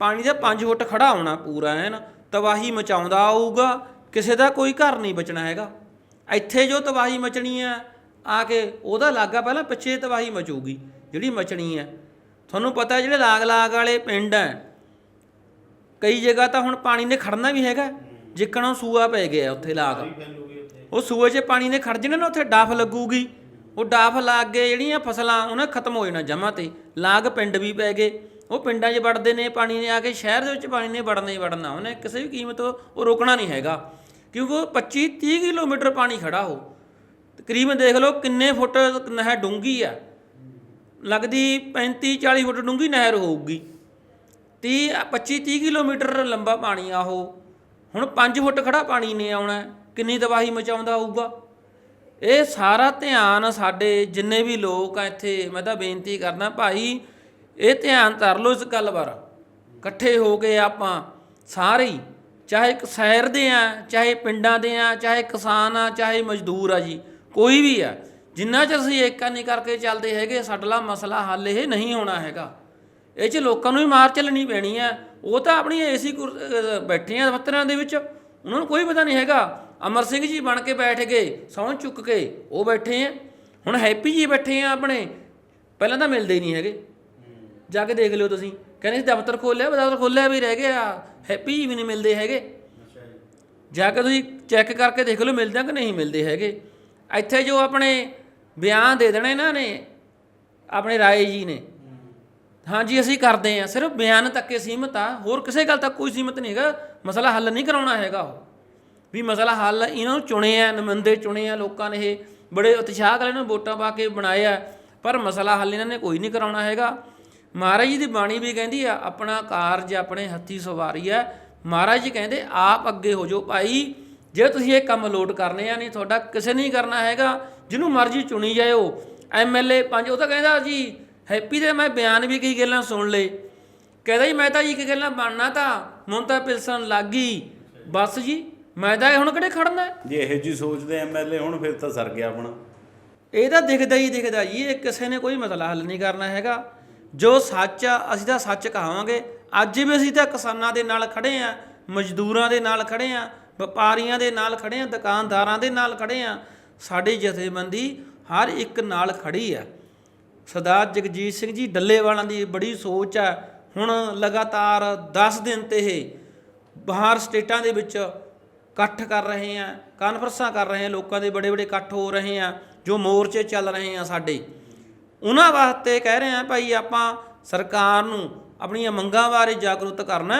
ਪਾਣੀ ਦਾ 5 ਫੁੱਟ ਖੜਾ ਹੋਣਾ ਪੂਰਾ ਐਨ ਤਬਾਹੀ ਮਚਾਉਂਦਾ ਆਊਗਾ ਕਿਸੇ ਦਾ ਕੋਈ ਘਰ ਨਹੀਂ ਬਚਣਾ ਹੈਗਾ। ਇੱਥੇ ਜੋ ਤਬਾਹੀ ਮਚਣੀ ਆ ਆ ਕੇ ਉਹਦਾ ਲਾਗਾ ਪਹਿਲਾਂ ਪਿੱਛੇ ਤਬਾਹੀ ਮਚੂਗੀ ਜਿਹੜੀ ਮਚਣੀ ਆ। ਤੁਹਾਨੂੰ ਪਤਾ ਜਿਹੜੇ ਲਾਗ ਲਾਗ ਵਾਲੇ ਪਿੰਡ ਆ ਕਈ ਜਗ੍ਹਾ ਤਾਂ ਹੁਣ ਪਾਣੀ ਨੇ ਖੜਨਾ ਵੀ ਹੈਗਾ, ਜਿੱਕਣਾ ਸੂਆ ਪੈ ਗਿਆ ਉੱਥੇ ਲਾਗ। ਉਹ ਸੂਏ 'ਚ ਪਾਣੀ ਨੇ ਖੜ ਜਣਾ ਨਾ, ਉੱਥੇ ਡਾਫ ਲੱਗੂਗੀ। ਉਹ ਡਾਫ ਲੱਗ ਗਏ, ਜਿਹੜੀਆਂ ਫਸਲਾਂ ਉਹਨਾਂ ਖਤਮ ਹੋ ਜਾਣਾ ਜਮਾ ਤੇ। ਲਾਗ ਪਿੰਡ ਵੀ ਪੈ ਗਏ। ਉਹ ਪਿੰਡਾਂ 'ਚ ਵੜਦੇ ਨੇ, ਪਾਣੀ ਨੇ ਆ ਕੇ ਸ਼ਹਿਰ ਦੇ ਵਿੱਚ ਪਾਣੀ ਨੇ ਵੜਨਾ ਹੀ ਵੜਨਾ। ਉਹਨੇ ਕਿਸੇ ਵੀ ਕੀਮਤ ਉਹ ਰੋਕਣਾ ਨਹੀਂ ਹੈਗਾ। ਕਿਉਂਕਿ ਉਹ 25 30 ਕਿਲੋਮੀਟਰ ਪਾਣੀ ਖੜਾ ਹੋ ਤਕਰੀਬਨ ਦੇਖ ਲਓ ਕਿੰਨੇ ਫੁੱਟ ਨਹਿਰ ਡੂੰਗੀ ਆ। ਲੱਗਦੀ 35 40 ਫੁੱਟ ਡੂੰਗੀ ਨਹਿਰ ਹੋਊਗੀ। 30 25 30 ਕਿਲੋਮੀਟਰ ਲੰਬਾ ਪਾਣੀ ਆ ਉਹ। ਹੁਣ 5 ਫੁੱਟ ਖੜਾ ਪਾਣੀ ਨੇ ਆਉਣਾ, ਕਿੰਨੀ ਤਬਾਹੀ ਮਚਾਉਂਦਾ ਹੋਊਗਾ। ਇਹ ਸਾਰਾ ਧਿਆਨ ਸਾਡੇ ਜਿੰਨੇ ਵੀ ਲੋਕ ਆ ਇੱਥੇ, ਮੈਂ ਤਾਂ ਬੇਨਤੀ ਕਰਦਾ ਭਾਈ, ਇਹ ਧਿਆਨ ਧਰ ਲਓ ਇਸ ਗੱਲ ਬਾਰੇ ਇਕੱਠੇ ਹੋ ਕੇ ਆਪਾਂ ਸਾਰੇ ਹੀ, ਚਾਹੇ ਇੱਕ ਸ਼ਹਿਰ ਦੇ ਆ, ਚਾਹੇ ਪਿੰਡਾਂ ਦੇ ਆ, ਚਾਹੇ ਕਿਸਾਨ ਆ, ਚਾਹੇ ਮਜ਼ਦੂਰ ਆ ਜੀ, ਕੋਈ ਵੀ ਆ ਜਿੰਨਾ ਚਿਰ ਅਸੀਂ ਏਕਾ ਨਹੀਂ ਕਰਕੇ ਚੱਲਦੇ ਹੈਗੇ ਸਾਡਾ ਮਸਲਾ ਹੱਲ ਇਹ ਨਹੀਂ ਹੋਣਾ ਹੈਗਾ। ਇਹ 'ਚ ਲੋਕਾਂ ਨੂੰ ਹੀ ਮਾਰ ਚੱਲਣੀ ਪੈਣੀ ਆ। ਉਹ ਤਾਂ ਆਪਣੀ ਏਸੀ ਬੈਠੇ ਆ ਦਫ਼ਤਰਾਂ ਦੇ ਵਿੱਚ ਉਹਨਾਂ ਨੂੰ ਕੋਈ ਪਤਾ ਨਹੀਂ ਹੈਗਾ। ਅਮਰ ਸਿੰਘ ਜੀ ਬਣ ਕੇ ਬੈਠ ਗਏ ਸਹੁੰ ਚੁੱਕ ਕੇ ਉਹ ਬੈਠੇ ਆ। ਹੁਣ ਹੈਪੀ ਜੀ ਬੈਠੇ ਆ ਆਪਣੇ ਪਹਿਲਾਂ ਤਾਂ ਮਿਲਦੇ ਹੀ ਨਹੀਂ ਹੈਗੇ। ਜਾ ਕੇ ਦੇਖ ਲਿਓ ਤੁਸੀਂ। ਕਹਿੰਦੇ ਸੀ ਦਫ਼ਤਰ ਖੋਲਿਆ ਦਫ਼ਤਰ ਖੋਲਿਆ ਵੀ ਰਹਿ ਗਿਆ। ਹੈਪੀ ਜੀ ਵੀ ਨਹੀਂ ਮਿਲਦੇ ਹੈਗੇ। ਜਾ ਕੇ ਤੁਸੀਂ ਚੈੱਕ ਕਰਕੇ ਦੇਖ ਲਓ ਮਿਲਦੇ ਆ ਕਿ ਨਹੀਂ ਮਿਲਦੇ ਹੈਗੇ। ਇੱਥੇ ਜੋ ਆਪਣੇ ਬਿਆਨ ਦੇ ਦੇਣੇ ਇਹਨਾਂ ਨੇ, ਆਪਣੇ ਰਾਏ ਜੀ ਨੇ। ਹਾਂਜੀ ਅਸੀਂ ਕਰਦੇ ਆ ਸਿਰਫ ਬਿਆਨ ਤੱਕ ਹੀ ਸੀਮਤ ਆ। ਹੋਰ ਕਿਸੇ ਗੱਲ ਤੱਕ ਕੋਈ ਸੀਮਤ ਨਹੀਂ ਹੈਗਾ। ਮਸਲਾ ਹੱਲ ਨਹੀਂ ਕਰਾਉਣਾ ਹੈਗਾ ਉਹ। ਵੀ ਮਸਲਾ ਹੱਲ ਇਹਨਾਂ ਨੂੰ ਚੁਣੇ ਆ, ਨੁਮਾਇੰਦੇ ਚੁਣੇ ਆ, ਲੋਕਾਂ ਨੇ ਇਹ ਬੜੇ ਉਤਸ਼ਾਹ ਨਾਲ ਇਹਨਾਂ ਨੂੰ ਵੋਟਾਂ ਪਾ ਕੇ ਬਣਾਏ ਆ। ਪਰ ਮਸਲਾ ਹੱਲ ਇਹਨਾਂ ਨੇ ਕੋਈ ਨਹੀਂ ਕਰਾਉਣਾ ਹੈਗਾ। ਮਹਾਰਾਜ ਜੀ ਦੀ ਬਾਣੀ ਵੀ ਕਹਿੰਦੀ ਆ, ਆਪਣਾ ਕਾਰਜ ਆਪਣੇ ਹੱਥੀ ਸਵਾਰੀ ਆ। ਮਹਾਰਾਜ ਜੀ ਕਹਿੰਦੇ, ਆਪ ਅੱਗੇ ਹੋ ਜਾਓ ਭਾਈ। ਜੇ ਤੁਸੀਂ ਇਹ ਕੰਮ ਲੋਟ ਕਰਨੇ ਆ ਨਹੀਂ ਤੁਹਾਡਾ ਕਿਸੇ ਨਹੀਂ ਕਰਨਾ ਹੈਗਾ ਜਿਹਨੂੰ ਮਰਜ਼ੀ ਚੁਣੀ ਜਾਇਓ। ਐਮਐਲਏ ਪੰਜ ਉਹ ਤਾਂ ਕਹਿੰਦਾ ਜੀ ਹੈਪੀ ਦੇ ਮੈਂ ਬਿਆਨ ਵੀ ਕਈ ਗੱਲਾਂ ਸੁਣ ਲਏ। ਕਹਿੰਦਾ ਜੀ ਮੈਂ ਤਾਂ ਜੀ ਕੀ ਗੱਲਾਂ ਬਣਨਾ ਤਾਂ ਹੁਣ ਤਾਂ ਪਿਲਸਣ ਲੱਗ ਗਈ। ਬਸ ਜੀ ਮੈਂ ਤਾਂ ਹੁਣ ਕਿਹੜੇ ਖੜਨਾ? ਜੇ ਇਹੋ ਜੀ ਸੋਚਦੇ ਐਮਐਲਏ ਹੁਣ ਫਿਰ ਤਾਂ ਸਰ ਗਿਆ ਆਪਣਾ। ਇਹ ਤਾਂ ਦਿਖਦਾ ਹੀ ਦਿਖਦਾ ਜੀ ਇਹ ਕਿਸੇ ਨੇ ਕੋਈ ਮਸਲਾ ਹੱਲ ਨਹੀਂ ਕਰਨਾ ਹੈਗਾ। ਜੋ ਸੱਚ ਆ ਅਸੀਂ ਤਾਂ ਸੱਚ ਕਹਾਵਾਂਗੇ। ਅੱਜ ਵੀ ਅਸੀਂ ਤਾਂ ਕਿਸਾਨਾਂ ਦੇ ਨਾਲ ਖੜੇ ਆ ਮਜ਼ਦੂਰਾਂ ਦੇ ਨਾਲ ਖੜੇ ਆ ਵਪਾਰੀਆਂ ਦੇ ਨਾਲ ਖੜੇ ਆ, ਦੁਕਾਨਦਾਰਾਂ ਦੇ ਨਾਲ ਖੜੇ ਆ। ਸਾਡੀ ਜਥੇਬੰਦੀ ਹਰ ਇੱਕ ਨਾਲ ਖੜੀ ਆ ਸਰਦਾਰ ਜਗਜੀਤ ਸਿੰਘ ਜੀ ਡੱਲੇਵਾਲਾਂ ਦੀ ਬੜੀ ਸੋਚ ਆ ਹੁਣ ਲਗਾਤਾਰ 10 ਦਿਨ ਤੇ ਇਹ ਬਾਹਰ ਸਟੇਟਾਂ ਦੇ ਵਿੱਚ ਇਕੱਠ ਕਰ ਰਹੇ ਆ, ਕਾਨਫਰੰਸਾਂ ਕਰ ਰਹੇ ਆ, ਲੋਕਾਂ ਦੇ ਬੜੇ ਬੜੇ ਇਕੱਠ ਹੋ ਰਹੇ ਆ, ਜੋ ਮੋਰਚੇ ਚੱਲ ਰਹੇ ਆ ਸਾਡੇ। ਉਹਨਾਂ ਵਾਸਤੇ ਕਹਿ ਰਹੇ ਆ, ਭਾਈ ਆਪਾਂ ਸਰਕਾਰ ਨੂੰ ਆਪਣੀਆਂ ਮੰਗਾਂ ਬਾਰੇ ਜਾਗਰੂਕ ਕਰਨਾ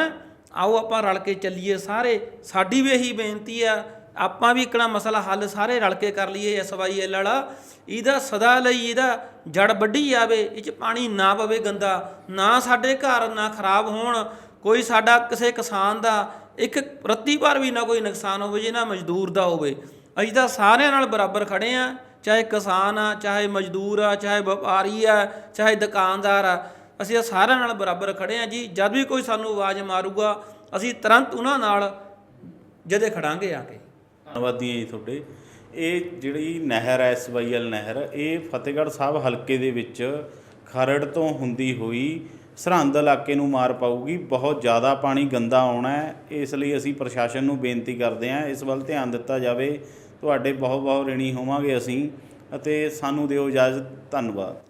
ਆਓ ਆਪਾਂ ਰਲ ਕੇ ਚੱਲੀਏ, ਸਾਰੇ, ਸਾਡੀ ਵੀ ਇਹੀ ਬੇਨਤੀ ਆ, ਆਪਾਂ ਵੀ ਇਕਣਾ ਮਸਲਾ ਹੱਲ ਸਾਰੇ ਰਲ ਕੇ ਕਰ ਲਈਏ ਐਸਵਾਈਐਲ ਵਾਲਾ। ਇਹਦਾ ਸਦਾ ਲਈ ਇਹਦਾ ਜੜ ਵੱਢੀ ਜਾਵੇ, ਇਹ ਚ ਪਾਣੀ ਨਾ ਪਵੇ ਗੰਦਾ, ਨਾ ਸਾਡੇ ਘਰ ਨਾ ਖਰਾਬ ਹੋਣ, ਕੋਈ ਸਾਡਾ ਕਿਸੇ ਕਿਸਾਨ ਦਾ ਇੱਕ ਰੱਤੀ ਭਰ ਵੀ ਨਾ ਕੋਈ ਨੁਕਸਾਨ ਹੋਵੇ, ਜੇ ਨਾ ਮਜ਼ਦੂਰ ਦਾ ਹੋਵੇ। ਅਸੀਂ ਤਾਂ ਸਾਰਿਆਂ ਨਾਲ ਬਰਾਬਰ ਖੜੇ ਆ, ਚਾਹੇ ਕਿਸਾਨ ਆ, ਚਾਹੇ ਮਜ਼ਦੂਰ ਆ, ਚਾਹੇ ਵਪਾਰੀ ਆ, ਚਾਹੇ ਦੁਕਾਨਦਾਰ ਆ। ਅਸੀਂ ਤਾਂ ਸਾਰਿਆਂ ਨਾਲ ਬਰਾਬਰ ਖੜੇ ਆ ਜੀ। ਜਦ ਵੀ ਕੋਈ ਸਾਨੂੰ ਆਵਾਜ਼ ਮਾਰੂਗਾ, ਅਸੀਂ ਤੁਰੰਤ ਉਹਨਾਂ ਨਾਲ ਜਦੇ ਖੜਾਂਗੇ ਆ ਕੇ। ਧੰਨਵਾਦੀ ਹਾਂ ਜੀ ਤੁਹਾਡੇ। ਇਹ ਜਿਹੜੀ ਨਹਿਰ ਹੈ ਐਸਵਾਈਐਲ ਨਹਿਰ, ਇਹ ਫਤਿਹਗੜ੍ਹ ਸਾਹਿਬ ਹਲਕੇ ਦੇ ਵਿੱਚ ਖਰੜ ਤੋਂ ਹੁੰਦੀ ਹੋਈ ਸਰਹੰਦ ਇਲਾਕੇ ਨੂੰ ਮਾਰ ਪਾਊਗੀ। ਬਹੁਤ ਜ਼ਿਆਦਾ ਪਾਣੀ ਗੰਦਾ ਆਉਣਾ ਹੈ। ਇਸ ਲਈ ਅਸੀਂ ਪ੍ਰਸ਼ਾਸਨ ਨੂੰ ਬੇਨਤੀ ਕਰਦੇ ਹਾਂ, ਇਸ ਵੱਲ ਧਿਆਨ ਦਿੱਤਾ ਜਾਵੇ। ਤੁਹਾਡੇ ਬਹੁਤ ਬਹੁਤ ਰਿਣੀ ਹੋਵਾਂਗੇ ਅਸੀਂ ਅਤੇ ਸਾਨੂੰ ਦਿਓ ਇਜਾਜ਼ਤ। ਧੰਨਵਾਦ।